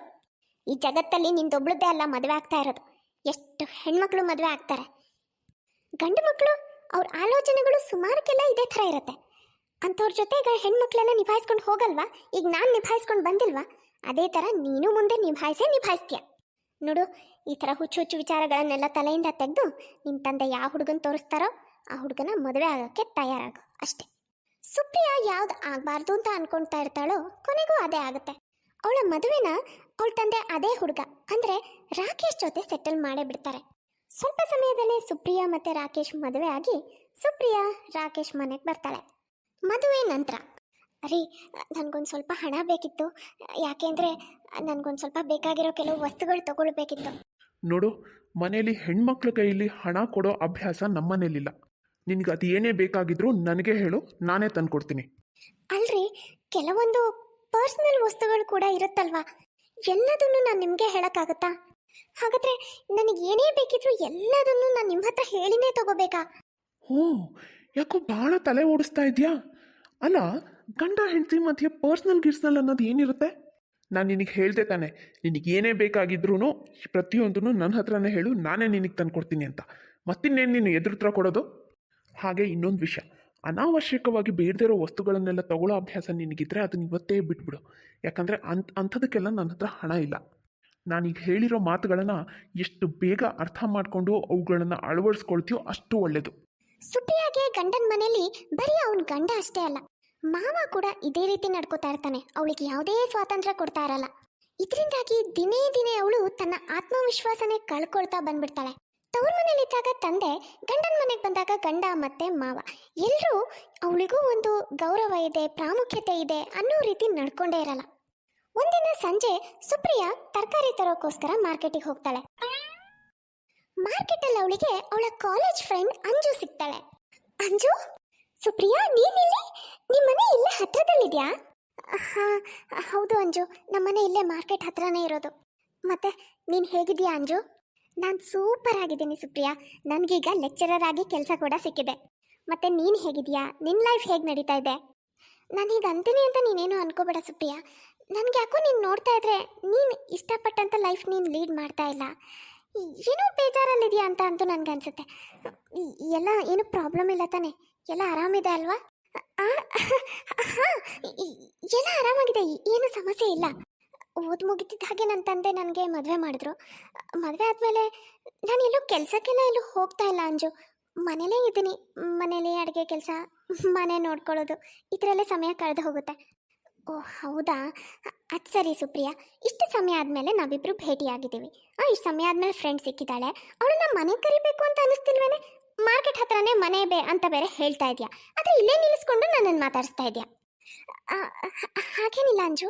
ಈ ಜಗತ್ತಲ್ಲಿ ನಿಂದೊಬ್ಳದ್ದೇ ಅಲ್ಲ ಮದುವೆ ಆಗ್ತಾ ಇರೋದು. ಎಷ್ಟು ಹೆಣ್ಮಕ್ಳು ಮದುವೆ ಆಗ್ತಾರೆ. ಗಂಡು ಮಕ್ಕಳು ಅವ್ರ ಆಲೋಚನೆಗಳು ಸುಮಾರಕ್ಕೆಲ್ಲ ಇದೇ ಥರ ಇರುತ್ತೆ. ಅಂಥವ್ರ ಜೊತೆಗೆ ಹೆಣ್ಮಕ್ಳೆಲ್ಲ ನಿಭಾಯಿಸ್ಕೊಂಡು ಹೋಗಲ್ವಾ? ಈಗ ನಾನು ನಿಭಾಯಿಸ್ಕೊಂಡು ಬಂದಿಲ್ವಾ? ಅದೇ ಥರ ನೀನು ಮುಂದೆ ನಿಭಾಯಿಸೇ ನಿಭಾಯಿಸ್ತೀಯ? ನೋಡು, ಈ ಥರ ಹುಚ್ಚು ಹುಚ್ಚು ವಿಚಾರಗಳನ್ನೆಲ್ಲ ತಲೆಯಿಂದ ತೆಗೆದು ನಿಮ್ಮ ತಂದೆ ಯಾವ ಹುಡುಗನ ತೋರಿಸ್ತಾರೋ ಆ ಹುಡುಗನ ಮದುವೆ ಆಗೋಕ್ಕೆ ತಯಾರಾಗು, ಅಷ್ಟೇ. ಸುಪ್ರಿಯಾ ಯಾವ್ದು ಆಗಬಾರ್ದು ಅಂತ ಅನ್ಕೊಳ್ತಾ ಇರ್ತಾಳೋ ಕೊನೆಗೂ ಅದೇ ಆಗುತ್ತೆ. ಅವಳ ಮದುವೆನ ಅವಳ ತಂದೆ ಅದೇ ಹುಡುಗ. ಅಂದರೆ ರಾಕೇಶ್ ಜೊತೆ ಸೆಟಲ್ ಮಾಡೇ ಬಿಡ್ತಾರೆ. ಸ್ವಲ್ಪ ಸಮಯದಲ್ಲೇ ಸುಪ್ರಿಯಾ ಮತ್ತೆ ರಾಕೇಶ್ ಮದುವೆ ಆಗಿ ಸುಪ್ರಿಯಾ ರಾಕೇಶ್ ಮನೆಗೆ ಬರ್ತಾಳೆ. ಮದುವೆ ನಂತರ. ರೀ ನನಗೊಂದು ಸ್ವಲ್ಪ ಹಣ ಬೇಕಿತ್ತು. ಯಾಕೆಂದರೆ ನನಗೊಂದು ಸ್ವಲ್ಪ ಬೇಕಾಗಿರೋ ಕೆಲವು ವಸ್ತುಗಳು ತಗೊಳ್ಬೇಕಿತ್ತು. ನೋಡು ಮನೆಯಲ್ಲಿ ಹೆಣ್ಮಕ್ಳ ಕೈಯಲ್ಲಿ ಹಣ ಕೊಡೋ ಅಭ್ಯಾಸ ನಮ್ಮನೇಲಿಲ್ಲ. ನಿನಗೆ ಅದು ಏನೇ ಬೇಕಾಗಿದ್ರು ನನಗೆ ಹೇಳು ನಾನೇ ತಂದು ಕೊಡ್ತೀನಿ ಅಲ್ರಿ ಕೆಲವೊಂದು ಪರ್ಸನಲ್ ವಸ್ತುಗಳು ಕೂಡ ಇರುತ್ತಲ್ವಾ? ಎಲ್ಲದನ್ನು ನಾನು ನಿಮಗೆ ಹೇಳೋಕ್ಕಾಗತ್ತಾ? ಹಾಗಾದ್ರೆ ನನಗೆ ಏನೇ ಬೇಕಿದ್ರು ಎಲ್ಲದನ್ನು ನಾನು ನಿಮ್ಮ ಹತ್ರ ಹೇಳಿನೇ ತಗೋಬೇಕಾ? ಹ್ಞೂ ಯಾಕೋ ಭಾಳ ತಲೆ ಓಡಿಸ್ತಾ ಇದೆಯಾ? ಅಲ್ಲ, ಗಂಡ ಹೆಂಡತಿ ಮಧ್ಯೆ ಪರ್ಸ್ನಲ್ ಗಿರ್ಸ್ನಲ್ ಅನ್ನೋದು ಏನಿರುತ್ತೆ? ನಾನು ನಿನಗೆ ಹೇಳ್ದೆ ತಾನೆ, ನಿನಗೆ ಏನೇ ಬೇಕಾಗಿದ್ರೂ ಪ್ರತಿಯೊಂದೂ ನನ್ನ ಹತ್ರನೇ ಹೇಳು, ನಾನೇ ನಿನಗೆ ತಂದು ಕೊಡ್ತೀನಿ ಅಂತ. ಮತ್ತಿನ್ನೇನು ನೀನು ಎದುರುತ್ರ ಕೊಡೋದು? ಹಾಗೆ ಇನ್ನೊಂದು ವಿಷಯ. ಅನಾವಶ್ಯಕವಾಗಿ ಬೇಡದಿರೋ ವಸ್ತುಗಳನ್ನೆಲ್ಲ ತಗೊಳ್ಳೋ ಅಭ್ಯಾಸ ನಿನಗಿದ್ರೆ ಅದನ್ನ ಇವತ್ತೇ ಬಿಟ್ಬಿಡು. ಯಾಕಂದರೆ ಅಂಥ ಅಂಥದಕ್ಕೆಲ್ಲ ನನ್ನ ಹತ್ರ ಹಣ ಇಲ್ಲ. ನಾನೀಗ ಹೇಳಿರೋ ಮಾತುಗಳನ್ನು ಎಷ್ಟು ಬೇಗ ಅರ್ಥ ಮಾಡಿಕೊಂಡು ಅವುಗಳನ್ನು ಅಳವಡಿಸ್ಕೊಳ್ತೀಯೋ ಅಷ್ಟು ಒಳ್ಳೆಯದು ಸುಟ್ಟಿಯಾಗಿ ಗಂಡನ ಮನೆಯಲ್ಲಿ ಬರೀ ಅವನ ಗಂಡ ಅಷ್ಟೇ ಅಲ್ಲ, ಮಾವ ಕೂಡ ಇದೇ ರೀತಿ ನಡ್ಕೋತಾ ಇರ್ತಾನೆ. ಅವಳಿಗೆ ಯಾವುದೇ ಸ್ವಾತಂತ್ರ್ಯ ಕೊಡ್ತಾ ಇರಲ್ಲ. ಇದರಿಂದಾಗಿ ದಿನೇ ದಿನೇ ಅವಳು ತನ್ನ ಆತ್ಮವಿಶ್ವಾಸನೇ ಕಳ್ಕೊಳ್ತಾ ಬಂದ್ಬಿಡ್ತಾಳೆ. ತವ್ರ ಮನೇಲಿದ್ದಾಗ ತಂದೆ, ಗಂಡನ ಮನೆಗೆ ಬಂದಾಗ ಗಂಡ ಮತ್ತೆ ಮಾವ. ಎಲ್ಲರೂ ಅವಳಿಗೂ ಒಂದು ಗೌರವ ಇದೆ, ಪ್ರಾಮುಖ್ಯತೆ ಇದೆ ಅನ್ನೋ ರೀತಿ ನಡ್ಕೊಂಡೇ ಇರಲ್ಲ. ಒಂದಿನ ಸಂಜೆ ಸುಪ್ರಿಯಾ ತರಕಾರಿ ತರೋಕ್ಕೋಸ್ಕರ ಮಾರ್ಕೆಟಿಗೆ ಹೋಗ್ತಾಳೆ. ಮಾರ್ಕೆಟಲ್ಲಿ ಅವಳಿಗೆ ಅವಳ ಕಾಲೇಜ್ ಫ್ರೆಂಡ್ ಅಂಜು ಸಿಗ್ತಾಳೆ. ಅಂಜು? ಸುಪ್ರಿಯಾ, ನೀನಿಲ್ಲಿ? ನಿಮ್ಮ ಮನೆ ಇಲ್ಲೇ ಹತ್ರದಲ್ಲಿದ್ಯಾ? ಹಾ, ಹೌದು ಅಂಜು. ನಮ್ಮನೆ ಇಲ್ಲೇ ಮಾರ್ಕೆಟ್ ಹತ್ರನೇ ಇರೋದು. ಮತ್ತೆ ನೀನು ಹೇಗಿದ್ಯಾ ಅಂಜು? ನಾನು ಸೂಪರ್ ಆಗಿದ್ದೀನಿ ಸುಪ್ರಿಯಾ. ನನಗೀಗ ಲೆಕ್ಚರರ್ ಆಗಿ ಕೆಲಸ ಕೂಡ ಸಿಕ್ಕಿದೆ. ಮತ್ತೆ ನೀನು ಹೇಗಿದೆಯಾ ನಿನ್ನ ಲೈಫ್ ಹೇಗೆ ನಡೀತಾ ಇದೆ? ನಾನೀಗ ಅಂತೀನಿ ಅಂತ ನೀನೇನು ಅನ್ಕೋಬೇಡ ಸುಪ್ರಿಯಾ. ನನಗೆ ಯಾಕೋ ನೀನು ನೋಡ್ತಾ ಇದ್ರೆ ನೀನು ಇಷ್ಟಪಟ್ಟಂಥ ಲೈಫ್ ನೀನು ಲೀಡ್ ಮಾಡ್ತಾ ಇಲ್ಲ. ಏನೋ ಬೇಜಾರಲ್ಲಿದೆಯಾ ಅಂತ ಅಂತೂ ನನಗೆ ಅನ್ಸುತ್ತೆ ಈ- ಎಲ್ಲ ಏನು ಪ್ರಾಬ್ಲಮ್ ಇಲ್ಲ ತಾನೆ? ಎಲ್ಲ ಆರಾಮಿದೆ ಅಲ್ವಾ? ಎಲ್ಲ ಆರಾಮಾಗಿದೆ. ಏನು ಸಮಸ್ಯೆ ಇಲ್ಲ. ಓದ್ ಮುಗಿತಿದ್ದ ಹಾಗೆ ನನ್ನ ತಂದೆ ನನಗೆ ಮದುವೆ ಮಾಡಿದ್ರು. ಮದುವೆ ಆದಮೇಲೆ ನಾನು ಎಲ್ಲೂ ಕೆಲಸಕ್ಕೆಲ್ಲ ಎಲ್ಲೂ ಹೋಗ್ತಾ ಇಲ್ಲ ಅಂಜು. ಮನೇಲೇ ಇದ್ದೀನಿ. ಮನೇಲಿ ಅಡುಗೆ ಕೆಲಸ, ಮನೆ ನೋಡ್ಕೊಳ್ಳೋದು ಇದರಲ್ಲೇ ಸಮಯ ಕಳೆದು ಹೋಗುತ್ತೆ. ಓ, ಹೌದಾ? ಅದು ಸರಿ ಸುಪ್ರಿಯಾ. ಇಷ್ಟು ಸಮಯ ಆದಮೇಲೆ ನಾವಿಬ್ಬರು ಭೇಟಿಯಾಗಿದ್ದೀವಿ. ಆ, ಇಷ್ಟು ಸಮಯ ಆದಮೇಲೆ ಫ್ರೆಂಡ್ ಸಿಕ್ಕಿದ್ದಾಳೆ. ಅವಳನ್ನ ಮನೆ ಕರಿಬೇಕು ಅಂತ ಅನಿಸ್ತಿಲ್ವೇನೆ? ಮಾರ್ಕೆಟ್ ಹತ್ರನೇ ಮನೆ ಬೇ ಅಂತ ಬೇರೆ ಹೇಳ್ತಾ ಇದೆಯಾ? ಆದರೆ ಇಲ್ಲೇ ನಿಲ್ಲಿಸ್ಕೊಂಡು ನನ್ನನ್ನು ಮಾತಾಡಿಸ್ತಾ ಇದೆಯಾ? ಹಾಗೇನಿಲ್ಲ ಅಂಜು.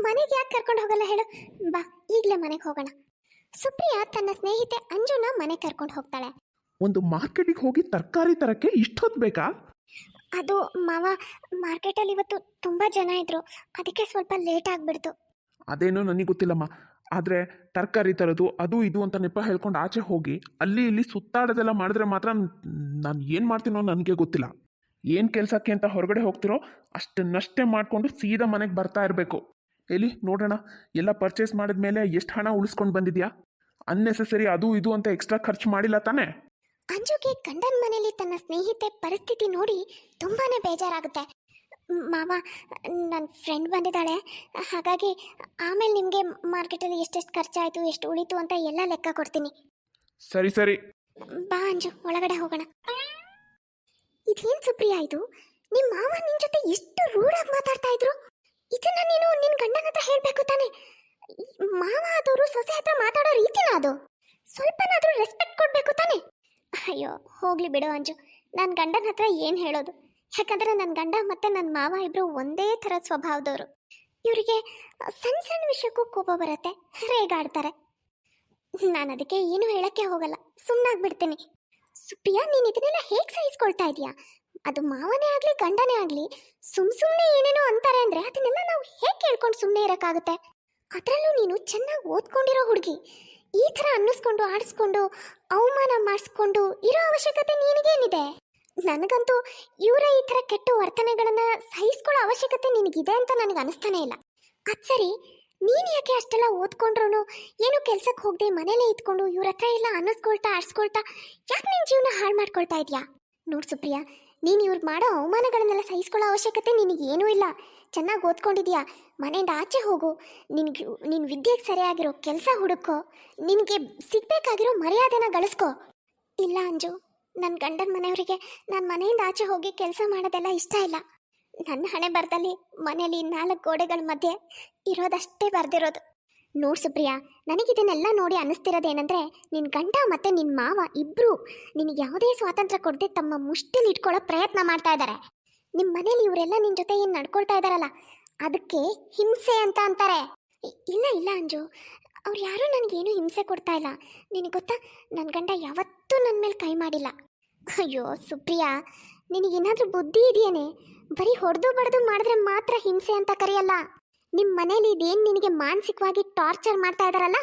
ಮನೆಗೆ ಯಾಕೆ ಕರ್ಕೊಂಡು ಹೋಗಲ್ಲ ಹೇಳು. ಬಾ ಈಗಲೇ ಮನೆಗೆ ಹೋಗೋಣ. ಸುಪ್ರಿಯಾ ತನ್ನ ಸ್ನೇಹಿತೆ ಅಂಜುನ ಮನೆ ಕರ್ಕೊಂಡು ಹೋಗ್ತಾಳೆ. ಒಂದು ಮಾರ್ಕೆಟಿಗೆ ಹೋಗಿ ತರಕಾರಿ ತರಕ್ಕೆ ಇಷ್ಟೊತ್ತು ಬೇಕಾ? ಅದು ಮಾವ ಮಾರ್ಕೆಟಲ್ಲಿ ಇವತ್ತು ತುಂಬ ಜನ ಇದ್ರು. ಅದಕ್ಕೆ ಸ್ವಲ್ಪ ಲೇಟ್ ಆಗಿಬಿಡ್ತು. ಅದೇನು ನನಗೆ ಗೊತ್ತಿಲ್ಲಮ್ಮ. ಆದರೆ ತರಕಾರಿ ತರೋದು ಅದು ಇದು ಅಂತ ನೆಪ ಹೇಳ್ಕೊಂಡು ಆಚೆ ಹೋಗಿ ಅಲ್ಲಿ ಇಲ್ಲಿ ಸುತ್ತಾಡೋದೆಲ್ಲ ಮಾಡಿದ್ರೆ ಮಾತ್ರ ನಾನು ಏನು ಮಾಡ್ತೀನೋ ನನಗೆ ಗೊತ್ತಿಲ್ಲ. ಏನು ಕೆಲಸಕ್ಕೆ ಅಂತ ಹೊರಗಡೆ ಹೋಗ್ತಿರೋ ಅಷ್ಟನ್ನಷ್ಟೇ ಮಾಡಿಕೊಂಡು ಸೀದಾ ಮನೆಗೆ ಬರ್ತಾ ಇರಬೇಕು. ಎಲ್ಲಿ ನೋಡೋಣ ಎಲ್ಲ ಪರ್ಚೇಸ್ ಮಾಡಿದ ಮೇಲೆ ಎಷ್ಟು ಹಣ ಉಳಿಸ್ಕೊಂಡು ಬಂದಿದ್ಯಾ? ಅನ್ನೆಸೆಸರಿ ಅದು ಇದು ಅಂತ ಎಕ್ಸ್ಟ್ರಾ ಖರ್ಚು ಮಾಡಿಲ್ಲ ತಾನೇ? ಅಂಜುಗೆ ಗಂಡನ ಮನೆಯಲ್ಲಿ ತನ್ನ ಸ್ನೇಹಿತೆ ಪರಿಸ್ಥಿತಿ ನೋಡಿ ತುಂಬಾನೇ ಬೇಜಾರಾಗುತ್ತೆ. ಮಾವ ನನ್ನ ಫ್ರೆಂಡ್ ಬಂದಿದ್ದಾಳೆ. ಹಾಗಾಗಿ ಆಮೇಲೆ ನಿಮಗೆ ಮಾರ್ಕೆಟಲ್ಲಿ ಎಷ್ಟೆಷ್ಟು ಖರ್ಚಾಯಿತು ಎಷ್ಟು ಉಳಿತು ಅಂತ ಎಲ್ಲ ಲೆಕ್ಕ ಕೊಡ್ತೀನಿ. ಸರಿ ಸರಿ. ಬಾ ಅಂಜು ಒಳಗಡೆ ಹೋಗೋಣ. ಇದೇನು ಸುಪ್ರಿಯಾ ಇದು? ನಿಮ್ ಮಾವ ನಿನ್ ಜೊತೆ ಎಷ್ಟು ರೂಢಾಗಿ ಮಾತಾಡ್ತಾ ಇದ್ರು? ಇದನ್ನ ನೀನು ನಿನ್ನ ಗಂಡನ ಹತ್ರ ಹೇಳ್ಬೇಕು ತಾನೆ. ಮಾವ ಆದವರು ಸೊಸೆ ಹತ್ರ ಮಾತಾಡೋ ರೀತಿನ ಅದು. ಸ್ವಲ್ಪನಾದ್ರೂ ರೆಸ್ಪೆಕ್ಟ್ ಕೊಡ್ಬೇಕು ತಾನೆ. ಅಯ್ಯೋ, ಹೋಗ್ಲಿ ಬಿಡು ಅಂಜು. ನನ್ನ ಗಂಡನ ಹತ್ರ ಏನು ಹೇಳೋದು? ಯಾಕಂದ್ರೆ ನನ್ನ ಗಂಡ ಮತ್ತೆ ನನ್ನ ಮಾವ ಇಬ್ರು ಒಂದೇ ತರ ಸ್ವಭಾವದವರು. ಇವರಿಗೆ ಸಣ್ಣ ಸಣ್ಣ ವಿಷಯಕ್ಕೂ ಕೋಪ ಬರುತ್ತೆ, ರೇಗಾಡ್ತಾರೆ. ನಾನು ಅದಕ್ಕೆ ಏನು ಹೇಳಕ್ಕೆ ಹೋಗಲ್ಲ. ಸುಮ್ಮನಾಗ್ಬಿಡ್ತೀನಿ ಸುಪ್ರಿಯಾ, ನೀನು ಇದನ್ನೆಲ್ಲ ಹೇಗೆ ಸಹಿಸ್ಕೊಳ್ತಾ ಇದೀಯಾ? ಅದು ಮಾವನೇ ಆಗಲಿ, ಗಂಡನೇ ಆಗಲಿ, ಸುಮ್ ಸುಮ್ಮನೆ ಏನೇನೋ ಅಂತಾರೆ ಅಂದರೆ ಅದನ್ನೆಲ್ಲ ನಾವು ಹೇಗೆ ಕೇಳ್ಕೊಂಡು ಸುಮ್ಮನೆ ಇರೋಕ್ಕಾಗುತ್ತೆ? ಅದರಲ್ಲೂ ನೀನು ಚೆನ್ನಾಗಿ ಓದ್ಕೊಂಡಿರೋ ಹುಡುಗಿ. ಈ ಥರ ಅನ್ನಿಸ್ಕೊಂಡು, ಆಡಿಸ್ಕೊಂಡು, ಅವಮಾನ ಮಾಡಿಸ್ಕೊಂಡು ಇರೋ ಅವಶ್ಯಕತೆ ನಿನಗೇನಿದೆ? ನನಗಂತೂ ಇವರ ಈ ಥರ ಕೆಟ್ಟ ವರ್ತನೆಗಳನ್ನು ಸಹಿಸ್ಕೊಳ್ಳೋ ಅವಶ್ಯಕತೆ ನಿನಗಿದೆ ಅಂತ ನನಗೆ ಅನಿಸ್ತಾನೆ ಇಲ್ಲ. ಅದು ಸರಿ ನೀನು ಯಾಕೆ ಅಷ್ಟೆಲ್ಲ ಓದ್ಕೊಂಡ್ರು ಏನು ಕೆಲ್ಸಕ್ಕೆ ಹೋಗದೆ ಮನೇಲೇ ಇದ್ಕೊಂಡು ಇವ್ರ ಹತ್ರ ಎಲ್ಲ ಅನ್ನಿಸ್ಕೊಳ್ತಾ ಆರಿಸ್ಕೊಳ್ತಾ ಯಾಕೆ ನಿನ್ನ ಜೀವನ ಹಾಳು ಮಾಡ್ಕೊಳ್ತಾ ಇದೆಯಾ? ನೋಡು ಸುಪ್ರಿಯಾ, ನೀನು ಇವ್ರು ಮಾಡೋ ಅವಮಾನಗಳನ್ನೆಲ್ಲ ಸಹಿಸ್ಕೊಳ್ಳೋ ಅವಶ್ಯಕತೆ ನಿನಗೇನೂ ಇಲ್ಲ. ಚೆನ್ನಾಗಿ ಓದ್ಕೊಂಡಿದ್ಯಾ? ಮನೆಯಿಂದ ಆಚೆ ಹೋಗು. ನಿನಗೆ ನಿನ್ನ ವಿದ್ಯೆಗೆ ಸರಿಯಾಗಿರೋ ಕೆಲಸ ಹುಡುಕೋ. ನಿನಗೆ ಸಿಗಬೇಕಾಗಿರೋ ಮರ್ಯಾದೆನ ಗಳಿಸ್ಕೋ. ಇಲ್ಲ ಅಂಜು ನನ್ನ ಗಂಡನ ಮನೆಯವರಿಗೆ ನಾನು ಮನೆಯಿಂದ ಆಚೆ ಹೋಗಿ ಕೆಲಸ ಮಾಡೋದೆಲ್ಲ ಇಷ್ಟ ಇಲ್ಲ. ನನ್ನ ಹಣೆ ಬರದಲ್ಲಿ ಮನೇಲಿ ನಾಲ್ಕು ಗೋಡೆಗಳ ಮಧ್ಯೆ ಇರೋದಷ್ಟೇ ಬರ್ದಿರೋದು. ನೋಡ್ ಸುಪ್ರಿಯಾ, ನನಗಿದನ್ನೆಲ್ಲ ನೋಡಿ ಅನ್ನಿಸ್ತಿರೋದೇನೆಂದರೆ ನಿನ್ನ ಗಂಡ ಮತ್ತೆ ನಿನ್ನ ಮಾವ ಇಬ್ಬರು ನಿನಗೆ ಯಾವುದೇ ಸ್ವಾತಂತ್ರ್ಯ ಕೊಡದೆ ತಮ್ಮ ಮುಷ್ಟಿಲಿ ಇಟ್ಕೊಳ್ಳೋ ಪ್ರಯತ್ನ ಮಾಡ್ತಾ ಇದ್ದಾರೆ ನಿಮ್ಮ ಮನೇಲಿ ಇವರೆಲ್ಲ ನಿನ್ನ ಜೊತೆ ಏನು ನಡ್ಕೊಳ್ತಾ ಇದ್ದಾರಲ್ಲ ಅದಕ್ಕೆ ಹಿಂಸೆ ಅಂತ ಅಂತಾರೆ. ಇಲ್ಲ ಇಲ್ಲ ಅಂಜು, ಅವ್ರು ಯಾರೂ ನನಗೇನು ಹಿಂಸೆ ಕೊಡ್ತಾ ಇಲ್ಲ. ನಿನಗೆ ಗೊತ್ತಾ ನನ್ನ ಗಂಡ ಯಾವತ್ತೂ ನನ್ನ ಮೇಲೆ ಕೈ ಮಾಡಿಲ್ಲ. ಅಯ್ಯೋ ಸುಪ್ರಿಯಾ ನಿನಗೇನಾದರೂ ಬುದ್ಧಿ ಇದೆಯೇನೆ? ಬರೀ ಹೊಡೆದು ಬಡ್ದು ಮಾಡಿದ್ರೆ ಮಾತ್ರ ಹಿಂಸೆ ಅಂತ ಕರೆಯಲ್ಲ. ನಿಮ್ಮ ಮನೇಲಿ ಇದೇನು ನಿನಗೆ ಮಾನಸಿಕವಾಗಿ ಟಾರ್ಚರ್ ಮಾಡ್ತಾ ಇದಾರಲ್ಲ?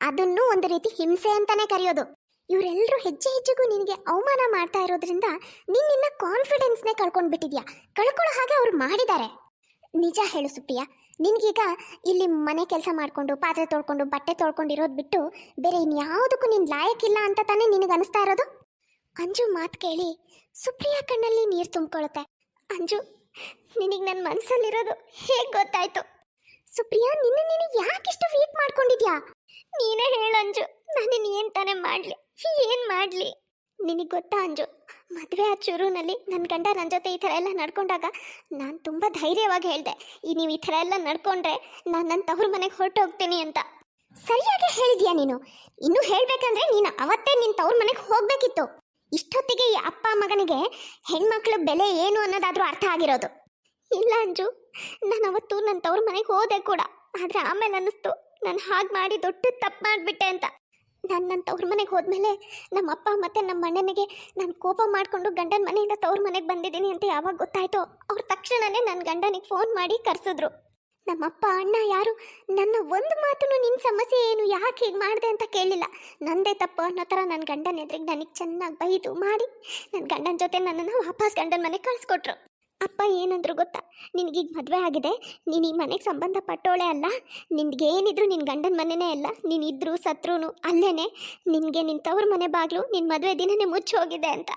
ಅದನ್ನು ಒಂದು ರೀತಿ ಹಿಂಸೆ ಅಂತಾನೆ ಕರೆಯೋದು. ಇವರೆಲ್ಲರೂ ಹೆಜ್ಜೆ ಹೆಜ್ಜೆಗೂ ನಿನಗೆ ಅವಮಾನ ಮಾಡ್ತಾ ಇರೋದ್ರಿಂದ ನೀನ್ ನಿನ್ನ ಕಾನ್ಫಿಡೆನ್ಸ್ನೇ ಕಳ್ಕೊಂಡ್ಬಿಟ್ಟಿದ್ಯಾ ಕಳ್ಕೊಳ್ಳೋ ಹಾಗೆ ಅವ್ರು ಮಾಡಿದ್ದಾರೆ. ನಿಜ ಹೇಳು ಸುಪ್ರಿಯಾ, ನಿನಗೀಗ ಇಲ್ಲಿ ಮನೆ ಕೆಲಸ ಮಾಡಿಕೊಂಡು, ಪಾತ್ರೆ ತೊಳ್ಕೊಂಡು, ಬಟ್ಟೆ ತೊಳ್ಕೊಂಡಿರೋದು ಬಿಟ್ಟು ಬೇರೆ ಇನ್ಯಾವುದಕ್ಕೂ ನೀನು ಲಾಯಕ್ಕಿಲ್ಲ ಅಂತ ತಾನೇ ನಿನಗೆ ಅನಿಸ್ತಾ ಇರೋದು? ಅಂಜು ಮಾತು ಕೇಳಿ ಸುಪ್ರಿಯಾ ಕಣ್ಣಲ್ಲಿ ನೀರು ತುಂಬಿಕೊಳ್ಳುತ್ತೆ. ಅಂಜು, ನಿನಗೆ ನನ್ನ ಮನಸ್ಸಲ್ಲಿರೋದು ಹೇಗೆ ಗೊತ್ತಾಯ್ತು? ಸುಪ್ರಿಯಾ, ನಿನ್ನ ನೀನು ಯಾಕಿಷ್ಟು ವೀಟ್ ಮಾಡ್ಕೊಂಡಿದ್ಯಾ? ನೀನೇ ಹೇಳು ಅಂಜು ನಾನು ಏನು ತಾನೇ ಮಾಡಲಿ, ಏನು ಮಾಡಲಿ? ನಿನಗೆ ಗೊತ್ತಾ ಅಂಜು, ಮದುವೆ ಆ ಚೂರುನಲ್ಲಿ ನನ್ನ ಗಂಡ ನನ್ನ ಜೊತೆ ಈ ಥರ ಎಲ್ಲ ನಡ್ಕೊಂಡಾಗ ನಾನು ತುಂಬ ಧೈರ್ಯವಾಗಿ ಹೇಳಿದೆ, ಈ ನೀವು ಈ ಥರ ಎಲ್ಲ ನಡ್ಕೊಂಡ್ರೆ ನಾನು ನನ್ನ ತವ್ರ ಮನೆಗೆ ಹೊರಟು ಹೋಗ್ತೀನಿ ಅಂತ. ಸರಿಯಾಗಿ ಹೇಳಿದ್ಯಾ ನೀನು? ಇನ್ನು ಹೇಳಬೇಕಂದ್ರೆ ನೀನು ಅವತ್ತೇ ನಿನ್ನ ತವ್ರ ಮನೆಗೆ ಹೋಗ್ಬೇಕಿತ್ತು. ಇಷ್ಟೊತ್ತಿಗೆ ಈ ಅಪ್ಪ ಮಗನಿಗೆ ಹೆಣ್ಮಕ್ಳ ಬೆಲೆ ಏನು ಅನ್ನೋದಾದ್ರೂ ಅರ್ಥ ಆಗಿರೋದು. ಇಲ್ಲ ಅಂಜು, ನಾನು ಅವತ್ತು ನನ್ನ ತವ್ರ ಮನೆಗೆ ಹೋದೆ ಕೂಡ. ಆದರೆ ಆಮೇಲೆ ಅನ್ನಿಸ್ತು, ನಾನು ಹಾಗೆ ಮಾಡಿ ದೊಡ್ಡ ತಪ್ಪು ಮಾಡಿಬಿಟ್ಟೆ ಅಂತ. ನಾನು ನನ್ನ ತವ್ರ ಮನೆಗೆ ಹೋದ್ಮೇಲೆ ನಮ್ಮ ಅಪ್ಪ ಮತ್ತು ನಮ್ಮ ಅಣ್ಣನಿಗೆ ನಾನು ಕೋಪ ಮಾಡಿಕೊಂಡು ಗಂಡನ ಮನೆಯಿಂದ ತವ್ರ ಮನೆಗೆ ಬಂದಿದ್ದೀನಿ ಅಂತ ಯಾವಾಗ ಗೊತ್ತಾಯಿತು, ಅವ್ರು ತಕ್ಷಣನೇ ನನ್ನ ಗಂಡನಿಗೆ ಫೋನ್ ಮಾಡಿ ಕರೆಸಿದ್ರು. ನಮ್ಮಪ್ಪ, ಅಣ್ಣ ಯಾರು? ನನ್ನ ಒಂದು ಮಾತನ್ನು ನಿನ್ನ ಸಮಸ್ಯೆ ಏನು? ಯಾಕೆ ಹೀಗೆ ಮಾಡಿದೆ ಅಂತ ಕೇಳಿಲ್ಲ. ನಂದೇ ತಪ್ಪು. ಅನ್ನೋ ಥರ ನನ್ನ ಗಂಡನ ಎದುರಿಗೆ ನನಗೆ ಚೆನ್ನಾಗಿ ಬೈದು ಮಾಡಿ ನನ್ನ ಗಂಡನ ಜೊತೆ ನನ್ನನ್ನು ವಾಪಸ್ ಗಂಡನ ಮನೆಗೆ ಕಳಿಸ್ಕೊಟ್ರು. ಅಪ್ಪ ಏನಂದ್ರು ಗೊತ್ತಾ? ನಿನಗೀಗ ಮದುವೆ ಆಗಿದೆ. ನೀನು ಈ ಮನೆಗೆ ಸಂಬಂಧಪಟ್ಟೋಳೆ ಅಲ್ಲ. ನಿನ್ಗೇನಿದ್ರು ನಿನ್ನ ಗಂಡನ ಮನೆನೇ ಅಲ್ಲ. ನೀನು ಇದ್ರು ಸತ್ರು ಅಲ್ಲೇನೆ. ನಿನಗೆ ನಿನ್ನ ತವ್ರ ಮನೆ ಬಾಗಿಲು ನಿನ್ನ ಮದುವೆ ದಿನನೇ ಮುಚ್ಚಿ ಹೋಗಿದೆ ಅಂತ.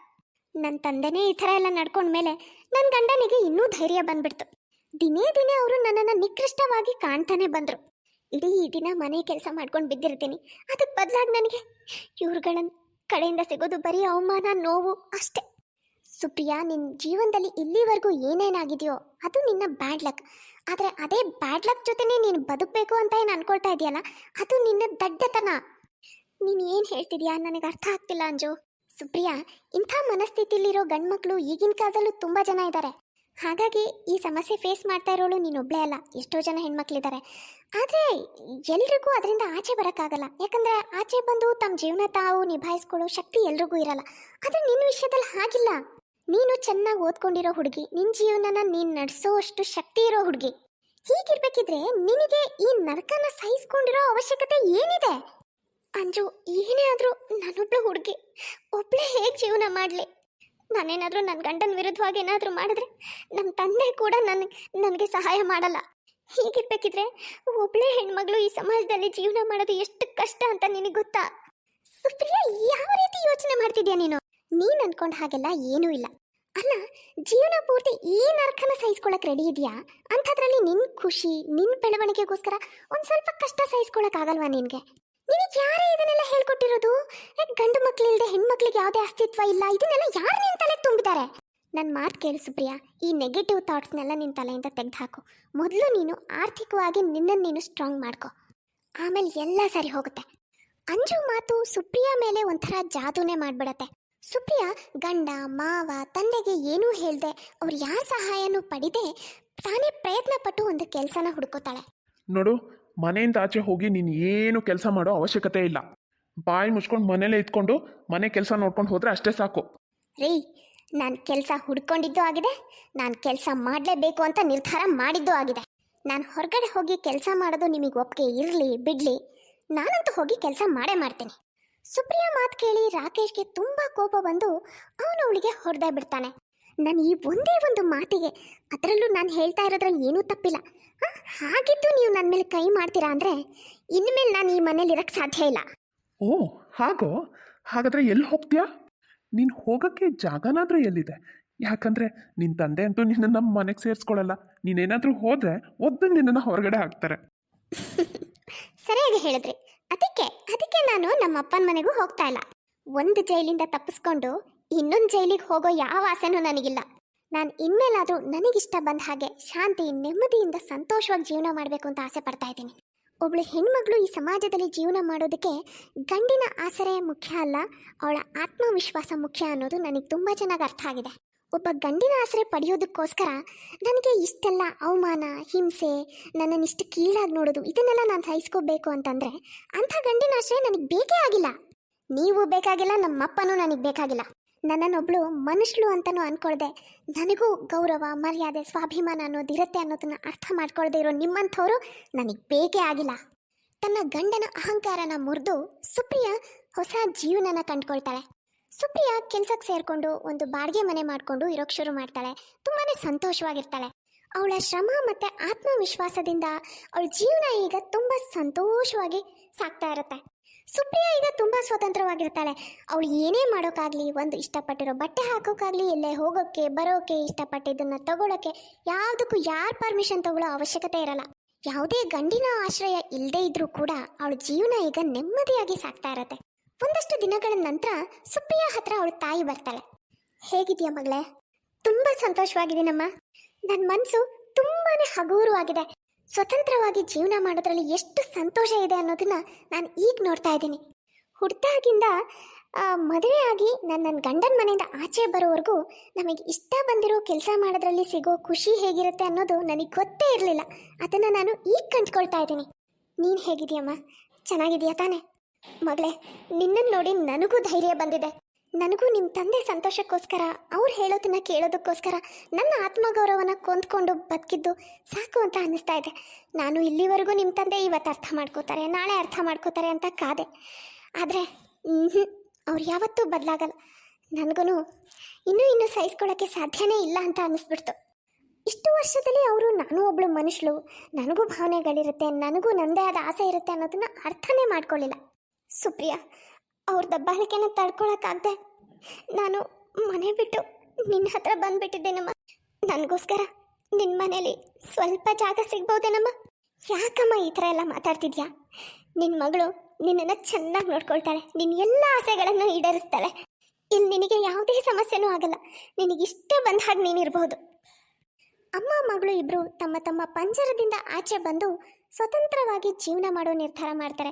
ನನ್ನ ತಂದೆನೇ ಈ ಥರ ಎಲ್ಲ ನಡ್ಕೊಂಡ್ಮೇಲೆ ನನ್ನ ಗಂಡನಿಗೆ ಇನ್ನೂ ಧೈರ್ಯ ಬಂದ್ಬಿಡ್ತು. ದಿನೇ ದಿನೇ ಅವರು ನನ್ನನ್ನು ನಿಕೃಷ್ಟವಾಗಿ ಕಾಣ್ತಾನೆ ಬಂದರು. ಇಡೀ ದಿನ ಮನೆ ಕೆಲಸ ಮಾಡ್ಕೊಂಡು ಬಿದ್ದಿರ್ತೀನಿ. ಅದಕ್ಕೆ ಬದಲಾಗಿ ನನಗೆ ಇವ್ರುಗಳ ಕಡೆಯಿಂದ ಸಿಗೋದು ಬರೀ ಅವಮಾನ, ನೋವು ಅಷ್ಟೇ. ಸುಪ್ರಿಯಾ ನಿನ್ನ ಜೀವನದಲ್ಲಿ ಇಲ್ಲಿವರೆಗೂ ಏನೇನಾಗಿದೆಯೋ ಅದು ನಿನ್ನ ಬ್ಯಾಡ್ ಲಕ್ ಆದರೆ ಅದೇ ಬ್ಯಾಡ್ ಲಕ್ ಜೊತೆನೇ ನೀನು ಬದುಕಬೇಕು ಅಂತ ಏನು ಅನ್ಕೊಳ್ತಾ ಇದೆಯಲ್ಲ, ಅದು ನಿನ್ನ ದಡ್ಡತನ. ನೀನು ಏನು ಹೇಳ್ತಿದ್ಯಾ? ನನಗೆ ಅರ್ಥ ಆಗ್ತಿಲ್ಲ ಅಂಜು. ಸುಪ್ರಿಯಾ, ಇಂಥ ಮನಸ್ಥಿತಿಲಿರೋ ಗಂಡ್ಮಕ್ಳು ಈಗಿನ ಕಾಲದಲ್ಲೂ ತುಂಬ ಜನ ಇದ್ದಾರೆ ಹಾಗಾಗಿ ಈ ಸಮಸ್ಯೆ ಫೇಸ್ ಮಾಡ್ತಾ ಇರೋಳು ನೀನೊಬ್ಳೇ ಅಲ್ಲ. ಎಷ್ಟೋ ಜನ ಹೆಣ್ಮಕ್ಳಿದ್ದಾರೆ ಆದರೆ ಎಲ್ರಿಗೂ ಅದರಿಂದ ಆಚೆ ಬರೋಕ್ಕಾಗಲ್ಲ. ಯಾಕಂದರೆ ಆಚೆ ಬಂದು ತಮ್ಮ ಜೀವನ ತಾವು ನಿಭಾಯಿಸ್ಕೊಳ್ಳೋ ಶಕ್ತಿ ಎಲ್ರಿಗೂ ಇರಲ್ಲ. ಆದರೆ ನಿನ್ನ ವಿಷಯದಲ್ಲಿ ಹಾಗಿಲ್ಲ. ನೀನು ಚೆನ್ನಾಗಿ ಓದ್ಕೊಂಡಿರೋ ಹುಡುಗಿ ನಿನ್ನ ಜೀವನನ ನೀನು ನಡೆಸೋ ಅಷ್ಟು ಶಕ್ತಿ ಇರೋ ಹುಡುಗಿ. ಹೀಗಿರ್ಬೇಕಿದ್ರೆ ನಿನಗೆ ಈ ನರಕನ ಸಹಿಸ್ಕೊಂಡಿರೋ ಅವಶ್ಯಕತೆ ಏನಿದೆ? ಅಂಜು, ಏನೇ ಆದರೂ ನಾನೊಬ್ಳು ಹುಡುಗಿ. ಒಬ್ಳೆ ಹೇಗೆ ಜೀವನ ಮಾಡಲಿ? ನಾನೇನಾದರೂ ನನ್ನ ಗಂಡನ ವಿರುದ್ಧವಾಗಿ ಏನಾದರೂ ಮಾಡಿದ್ರೆ ನಮ್ಮ ತಂದೆ ಕೂಡ ನನಗೆ ನನಗೆ ಸಹಾಯ ಮಾಡಲ್ಲ. ಹೀಗಿರ್ಬೇಕಿದ್ರೆ ಒಬ್ಳೆ ಹೆಣ್ಮಗಳು ಈ ಸಮಾಜದಲ್ಲಿ ಜೀವನ ಮಾಡೋದು ಎಷ್ಟು ಕಷ್ಟ ಅಂತ ನಿನಗೆ ಗೊತ್ತಾ? ಸುಪ್ರಿಯಾ, ಯಾವ ರೀತಿ ಯೋಚನೆ ಮಾಡ್ತಿದ್ಯಾ ನೀನು? ನೀನು ಅನ್ಕೊಂಡ ಹಾಗೆಲ್ಲ ಏನೂ ಇಲ್ಲ. ಅಲ್ಲ, ಜೀವನ ಪೂರ್ತಿ ಈ ನರ್ಕನ ಸಹಿಸ್ಕೊಳಕ್ ರೆಡಿ ಇದೆಯಾ? ಅಂಥದ್ರಲ್ಲಿ ನಿನ್ನ ಖುಷಿ ನಿನ್ನ ಬೆಳವಣಿಗೆಗೋಸ್ಕರ ಒಂದು ಸ್ವಲ್ಪ ಕಷ್ಟ ಸಹಿಸ್ಕೊಳಕ್ ಆಗಲ್ವಾ ನಿನಗೆ? ನಿನಗೆ ಯಾರೇ ಇದನ್ನೆಲ್ಲ ಹೇಳ್ಕೊಟ್ಟಿರೋದು? ಗಂಡು ಮಕ್ಳಿಲ್ದೆ ಹೆಣ್ಮಕ್ಳಿಗೆ ಯಾವುದೇ ಅಸ್ತಿತ್ವ ಇಲ್ಲ? ಇದನ್ನೆಲ್ಲ ಯಾರು ನಿನ್ನ ತಲೆಗೆ ತುಂಬಿದ್ದಾರೆ? ನನ್ನ ಮಾತು ಕೇಳು ಸುಪ್ರಿಯಾ, ಈ ನೆಗೆಟಿವ್ ಥಾಟ್ಸ್ನೆಲ್ಲ ನಿನ್ನ ತಲೆಯಿಂದ ತೆಗೆದುಹಾಕು. ಮೊದಲು ನೀನು ಆರ್ಥಿಕವಾಗಿ ನಿನ್ನನ್ನು ನೀನು ಸ್ಟ್ರಾಂಗ್ ಮಾಡ್ಕೋ. ಆಮೇಲೆ ಎಲ್ಲ ಸರಿ ಹೋಗುತ್ತೆ. ಅಂಜು ಮಾತು ಸುಪ್ರಿಯಾ ಮೇಲೆ ಒಂಥರ ಜಾದೂನೇ ಮಾಡಿಬಿಡತ್ತೆ. ಸುಪ್ರಿಯಾ, ಗಂಡ, ಮಾವ, ತಂದೆಗೆ ಏನೂ ಹೇಳ್ದೆ, ಅವ್ರು ಯಾರ ಸಹಾಯನೂ ಪಡಿದೆ ತಾನೇ ಪ್ರಯತ್ನ ಪಟ್ಟು ಒಂದು ಕೆಲಸನ ಹುಡ್ಕೋತಾಳೆ. ನೋಡು ಮನೆಯಿಂದ ಆಚೆ ಹೋಗಿ ನೀನು ಏನು ಕೆಲಸ ಮಾಡೋ ಅವಶ್ಯಕತೆ ಇಲ್ಲ. ಬಾಯಿ ಮುಚ್ಕೊಂಡು ಮನೇಲೇ ಇದ್ಕೊಂಡು ಮನೆ ಕೆಲಸ ನೋಡ್ಕೊಂಡು ಹೋದ್ರೆ ಅಷ್ಟೇ ಸಾಕು. ರೀ ನಾನು ಕೆಲಸ ಹುಡ್ಕೊಂಡಿದ್ದು ಆಗಿದೆ, ನಾನು ಕೆಲಸ ಮಾಡಲೇಬೇಕು ಅಂತ ನಿರ್ಧಾರ ಮಾಡಿದ್ದು ಆಗಿದೆ. ನಾನು ಹೊರಗಡೆ ಹೋಗಿ ಕೆಲಸ ಮಾಡೋದು ನಿಮಗೆ ಒಪ್ಪಿಗೆ ಇರಲಿ, ಬಿಡಲಿ. ನಾನಂತೂ ಹೋಗಿ ಕೆಲಸ ಮಾಡೇ ಮಾಡ್ತೀನಿ. ಸುಪ್ರಿಯಾ ಮಾತು ಕೇಳಿ ರಾಕೇಶ್ಗೆ ತುಂಬ ಕೋಪ ಬಂದು ಅವನು ಅವಳಿಗೆ ಹೊಡೆದೇ ಬಿಡ್ತಾನೆ. ನಾನು ಈ ಒಂದೇ ಒಂದು ಮಾತಿಗೆ ಅದರಲ್ಲೂ ನಾನು ಹೇಳ್ತಾ ಇರೋದ್ರಲ್ಲಿ ಏನೂ ತಪ್ಪಿಲ್ಲ. ಹಾಗಿದ್ದು ನೀವು ನನ್ನ ಮೇಲೆ ಕೈ ಮಾಡ್ತೀರಾ ಅಂದರೆ ಇನ್ಮೇಲೆ ನಾನು ಈ ಮನೇಲಿ ಇರಕ್ಕೆ ಸಾಧ್ಯ ಇಲ್ಲ. ಓ ಹಾಗೋ? ಹಾಗಾದ್ರೆ ಎಲ್ಲಿ ಹೋಗ್ತೀಯಾ? ನೀನು ಹೋಗೋಕ್ಕೆ ಜಾಗನಾದರೂ ಎಲ್ಲಿದೆ? ಯಾಕಂದ್ರೆ ನಿನ್ನ ತಂದೆ ಅಂತೂ ನಿನ್ನ ನಮ್ಮ ಮನೆಗೆ ಸೇರಿಸ್ಕೊಳ್ಳಲ್ಲ ನೀನೇನಾದರೂ ಹೋದ್ರೆ ಒದ್ದು ನಿನ್ನನ್ನು ಹೊರಗಡೆ ಹಾಕ್ತಾರೆ. [LAUGHS] ಸರಿಯಾಗಿ ಹೇಳಿದ್ರಿ. ಅದಕ್ಕೆ ಅದಕ್ಕೆ ನಾನು ನಮ್ಮ ಅಪ್ಪನ ಮನೆಗೂ ಹೋಗ್ತಾ ಇಲ್ಲ. ಒಂದು ಜೈಲಿಂದ ತಪ್ಪಿಸ್ಕೊಂಡು ಇನ್ನೊಂದು ಜೈಲಿಗೆ ಹೋಗೋ ಯಾವ ಆಸೆನೂ ನನಗಿಲ್ಲ. ನಾನು ಇನ್ಮೇಲಾದರೂ ನನಗಿಷ್ಟ ಬಂದ ಹಾಗೆ ಶಾಂತಿ, ನೆಮ್ಮದಿಯಿಂದ ಸಂತೋಷವಾಗಿ ಜೀವನ ಮಾಡಬೇಕು ಅಂತ ಆಸೆ ಪಡ್ತಾ ಇದ್ದೀನಿ. ಒಬ್ಬಳು ಹೆಣ್ಮಗಳು ಈ ಸಮಾಜದಲ್ಲಿ ಜೀವನ ಮಾಡೋದಕ್ಕೆ ಗಂಡಿನ ಆಸರೆ ಮುಖ್ಯ ಅಲ್ಲ, ಅವಳ ಆತ್ಮವಿಶ್ವಾಸ ಮುಖ್ಯ ಅನ್ನೋದು ನನಗೆ ತುಂಬ ಚೆನ್ನಾಗಿ ಅರ್ಥ ಆಗಿದೆ. ಒಬ್ಬ ಗಂಡಿನ ಆಸರೆ ಪಡೆಯೋದಕ್ಕೋಸ್ಕರ ನನಗೆ ಇಷ್ಟೆಲ್ಲ ಅವಮಾನ, ಹಿಂಸೆ ನನ್ನನ್ನು ಇಷ್ಟು ಕೀಳಾಗಿ ನೋಡೋದು ಇದನ್ನೆಲ್ಲ ನಾನು ಸಹಿಸ್ಕೋಬೇಕು ಅಂತಂದರೆ ಅಂಥ ಗಂಡಿನ ಆಶ್ರಯ ನನಗೆ ಬೇಕೇ ಆಗಿಲ್ಲ. ನೀವು ಬೇಕಾಗಿಲ್ಲ, ನಮ್ಮಪ್ಪನೂ ನನಗೆ ಬೇಕಾಗಿಲ್ಲ. ನನ್ನನ್ನೊಬ್ಳು ಮನುಷ್ಯಳು ಅಂತಲೂ ಅಂದ್ಕೊಳ್ದೆ ನನಗೂ ಗೌರವ, ಮರ್ಯಾದೆ, ಸ್ವಾಭಿಮಾನ ಅನ್ನೋದಿರುತ್ತೆ ಅನ್ನೋದನ್ನ ಅರ್ಥ ಮಾಡ್ಕೊಳ್ದೇ ಇರೋ ನಿಮ್ಮಂಥವ್ರು ನನಗೆ ಬೇಕೇ ಆಗಿಲ್ಲ. ತನ್ನ ಗಂಡನ ಅಹಂಕಾರನ ಮುರಿದು ಸುಪ್ರಿಯಾ ಹೊಸ ಜೀವನನ ಕಂಡ್ಕೊಳ್ತಾಳೆ. ಸುಪ್ರಿಯಾ ಕೆಲ್ಸಕ್ಕೆ ಸೇರಿಕೊಂಡು ಒಂದು ಬಾಡಿಗೆ ಮನೆ ಮಾಡಿಕೊಂಡು ಇರೋಕ್ಕೆ ಶುರು ಮಾಡ್ತಾಳೆ. ತುಂಬಾ ಸಂತೋಷವಾಗಿರ್ತಾಳೆ. ಅವಳ ಶ್ರಮ ಮತ್ತು ಆತ್ಮವಿಶ್ವಾಸದಿಂದ ಅವಳ ಜೀವನ ಈಗ ತುಂಬ ಸಂತೋಷವಾಗಿ ಸಾಗ್ತಾ ಇರುತ್ತೆ. ಸುಪ್ರಿಯಾ ಈಗ ತುಂಬ ಸ್ವತಂತ್ರವಾಗಿರ್ತಾಳೆ. ಅವಳು ಏನೇ ಮಾಡೋಕ್ಕಾಗ್ಲಿ ಒಂದು ಇಷ್ಟಪಟ್ಟಿರೋ ಬಟ್ಟೆ ಹಾಕೋಕ್ಕಾಗ್ಲಿ ಎಲ್ಲೇ ಹೋಗೋಕ್ಕೆ ಬರೋಕ್ಕೆ ಇಷ್ಟಪಟ್ಟಿದ್ದನ್ನ ತಗೊಳಕ್ಕೆ ಯಾವುದಕ್ಕೂ ಯಾರ ಪರ್ಮಿಷನ್ ತಗೊಳ್ಳೋ ಅವಶ್ಯಕತೆ ಇರಲ್ಲ. ಯಾವುದೇ ಗಂಡಿನ ಆಶ್ರಯ ಇಲ್ಲದೇ ಇದ್ರೂ ಕೂಡ ಅವಳ ಜೀವನ ಈಗ ನೆಮ್ಮದಿಯಾಗಿ ಸಾಗ್ತಾ ಇರತ್ತೆ. ಒಂದಷ್ಟು ದಿನಗಳ ನಂತರ ಸುಪ್ರಿಯಾ ಹತ್ರ ಅವಳ ತಾಯಿ ಬರ್ತಾಳೆ. ಹೇಗಿದ್ಯಾ ಮಗಳೇ? ತುಂಬಾ ಸಂತೋಷವಾಗಿದ್ದೀನಮ್ಮ. ನನ್ನ ಮನಸ್ಸು ತುಂಬಾನೇ ಹಗೂರವಾಗಿದೆ. ಸ್ವತಂತ್ರವಾಗಿ ಜೀವನ ಮಾಡೋದ್ರಲ್ಲಿ ಎಷ್ಟು ಸಂತೋಷ ಇದೆ ಅನ್ನೋದನ್ನ ನಾನು ಈಗ ನೋಡ್ತಾ ಇದ್ದೀನಿ. ಹುಡ್ತಾಗಿಂದ ಮದುವೆ ಆಗಿ ನನ್ನ ನನ್ನ ಗಂಡನ ಮನೆಯಿಂದ ಆಚೆ ಬರೋವರೆಗೂ ನಮಗೆ ಇಷ್ಟ ಬಂದಿರೋ ಕೆಲಸ ಮಾಡೋದ್ರಲ್ಲಿ ಸಿಗೋ ಖುಷಿ ಹೇಗಿರುತ್ತೆ ಅನ್ನೋದು ನನಗೆ ಗೊತ್ತೇ ಇರಲಿಲ್ಲ. ಅದನ್ನು ನಾನು ಈಗ ಕಂಡ್ಕೊಳ್ತಾ ಇದ್ದೀನಿ. ನೀನು ಹೇಗಿದೆಯಮ್ಮ? ಚೆನ್ನಾಗಿದೆಯಾ ತಾನೇ? ಮಗಳೇ ನಿನ್ನನ್ನು ನೋಡಿ ನನಗೂ ಧೈರ್ಯ ಬಂದಿದೆ. ನನಗೂ ನಿಮ್ಮ ತಂದೆ ಸಂತೋಷಕ್ಕೋಸ್ಕರ, ಅವ್ರು ಹೇಳೋದನ್ನ ಕೇಳೋದಕ್ಕೋಸ್ಕರ ನನ್ನ ಆತ್ಮಗೌರವನ ಕೊಂದ್ಕೊಂಡು ಬದುಕಿದ್ದು ಸಾಕು ಅಂತ ಅನ್ನಿಸ್ತಾ ಇದೆ. ನಾನು ಇಲ್ಲಿವರೆಗೂ ನಿಮ್ಮ ತಂದೆ ಇವತ್ತು ಅರ್ಥ ಮಾಡ್ಕೋತಾರೆ, ನಾಳೆ ಅರ್ಥ ಮಾಡ್ಕೋತಾರೆ ಅಂತ ಕಾದೆ. ಆದರೆ ಅವ್ರು ಯಾವತ್ತೂ ಬದಲಾಗಲ್ಲ. ನನಗೂ ಇನ್ನೂ ಇನ್ನೂ ಸಹಿಸ್ಕೊಳ್ಳೋಕ್ಕೆ ಸಾಧ್ಯನೇ ಇಲ್ಲ ಅಂತ ಅನ್ನಿಸ್ಬಿಡ್ತು. ಇಷ್ಟು ವರ್ಷದಲ್ಲಿ ಅವರು ನಾನು ಒಬ್ಬಳು ಮನುಷ್ಯಳು, ನನಗೂ ಭಾವನೆಗಳಿರುತ್ತೆ, ನನಗೂ ನನ್ನದೇ ಆದ ಆಸೆ ಇರುತ್ತೆ ಅನ್ನೋದನ್ನ ಅರ್ಥನೇ ಮಾಡ್ಕೊಳ್ಳಿಲ್ಲ ಸುಪ್ರಿಯಾ, ಅವ್ರ ದಬ್ಬಾಳಿಕೆನ ತಡ್ಕೊಳಕ್ಕಾಗ್ದೆ ನಾನು ಮನೆ ಬಿಟ್ಟು ನಿನ್ನ ಹತ್ರ ಬಂದ್ಬಿಟ್ಟಿದ್ದೇನಮ್ಮ. ನನಗೋಸ್ಕರ ನಿನ್ನ ಮನೇಲಿ ಸ್ವಲ್ಪ ಜಾಗ ಸಿಗ್ಬೋದೇನಮ್ಮ? ಯಾಕಮ್ಮ ಈ ಥರ ಎಲ್ಲ ಮಾತಾಡ್ತಿದ್ಯಾ? ನಿನ್ನ ಮಗಳು ನಿನ್ನನ್ನು ಚೆನ್ನಾಗಿ ನೋಡ್ಕೊಳ್ತಾಳೆ ನಿನ್ನ ಎಲ್ಲ ಆಸೆಗಳನ್ನು ಈಡೇರಿಸ್ತಾಳೆ. ಇಲ್ಲಿ ನಿನಗೆ ಯಾವುದೇ ಸಮಸ್ಯೆನೂ ಆಗಲ್ಲ ನಿನಗಿಷ್ಟ ಬಂದ ಹಾಗೆ ನೀನಿರಬಹುದು ಅಮ್ಮ, ಮಗಳು ಇಬ್ಬರು ತಮ್ಮ ತಮ್ಮ ಪಂಜರದಿಂದ ಆಚೆ ಬಂದು ಸ್ವತಂತ್ರವಾಗಿ ಜೀವನ ಮಾಡೋ ನಿರ್ಧಾರ ಮಾಡ್ತಾರೆ.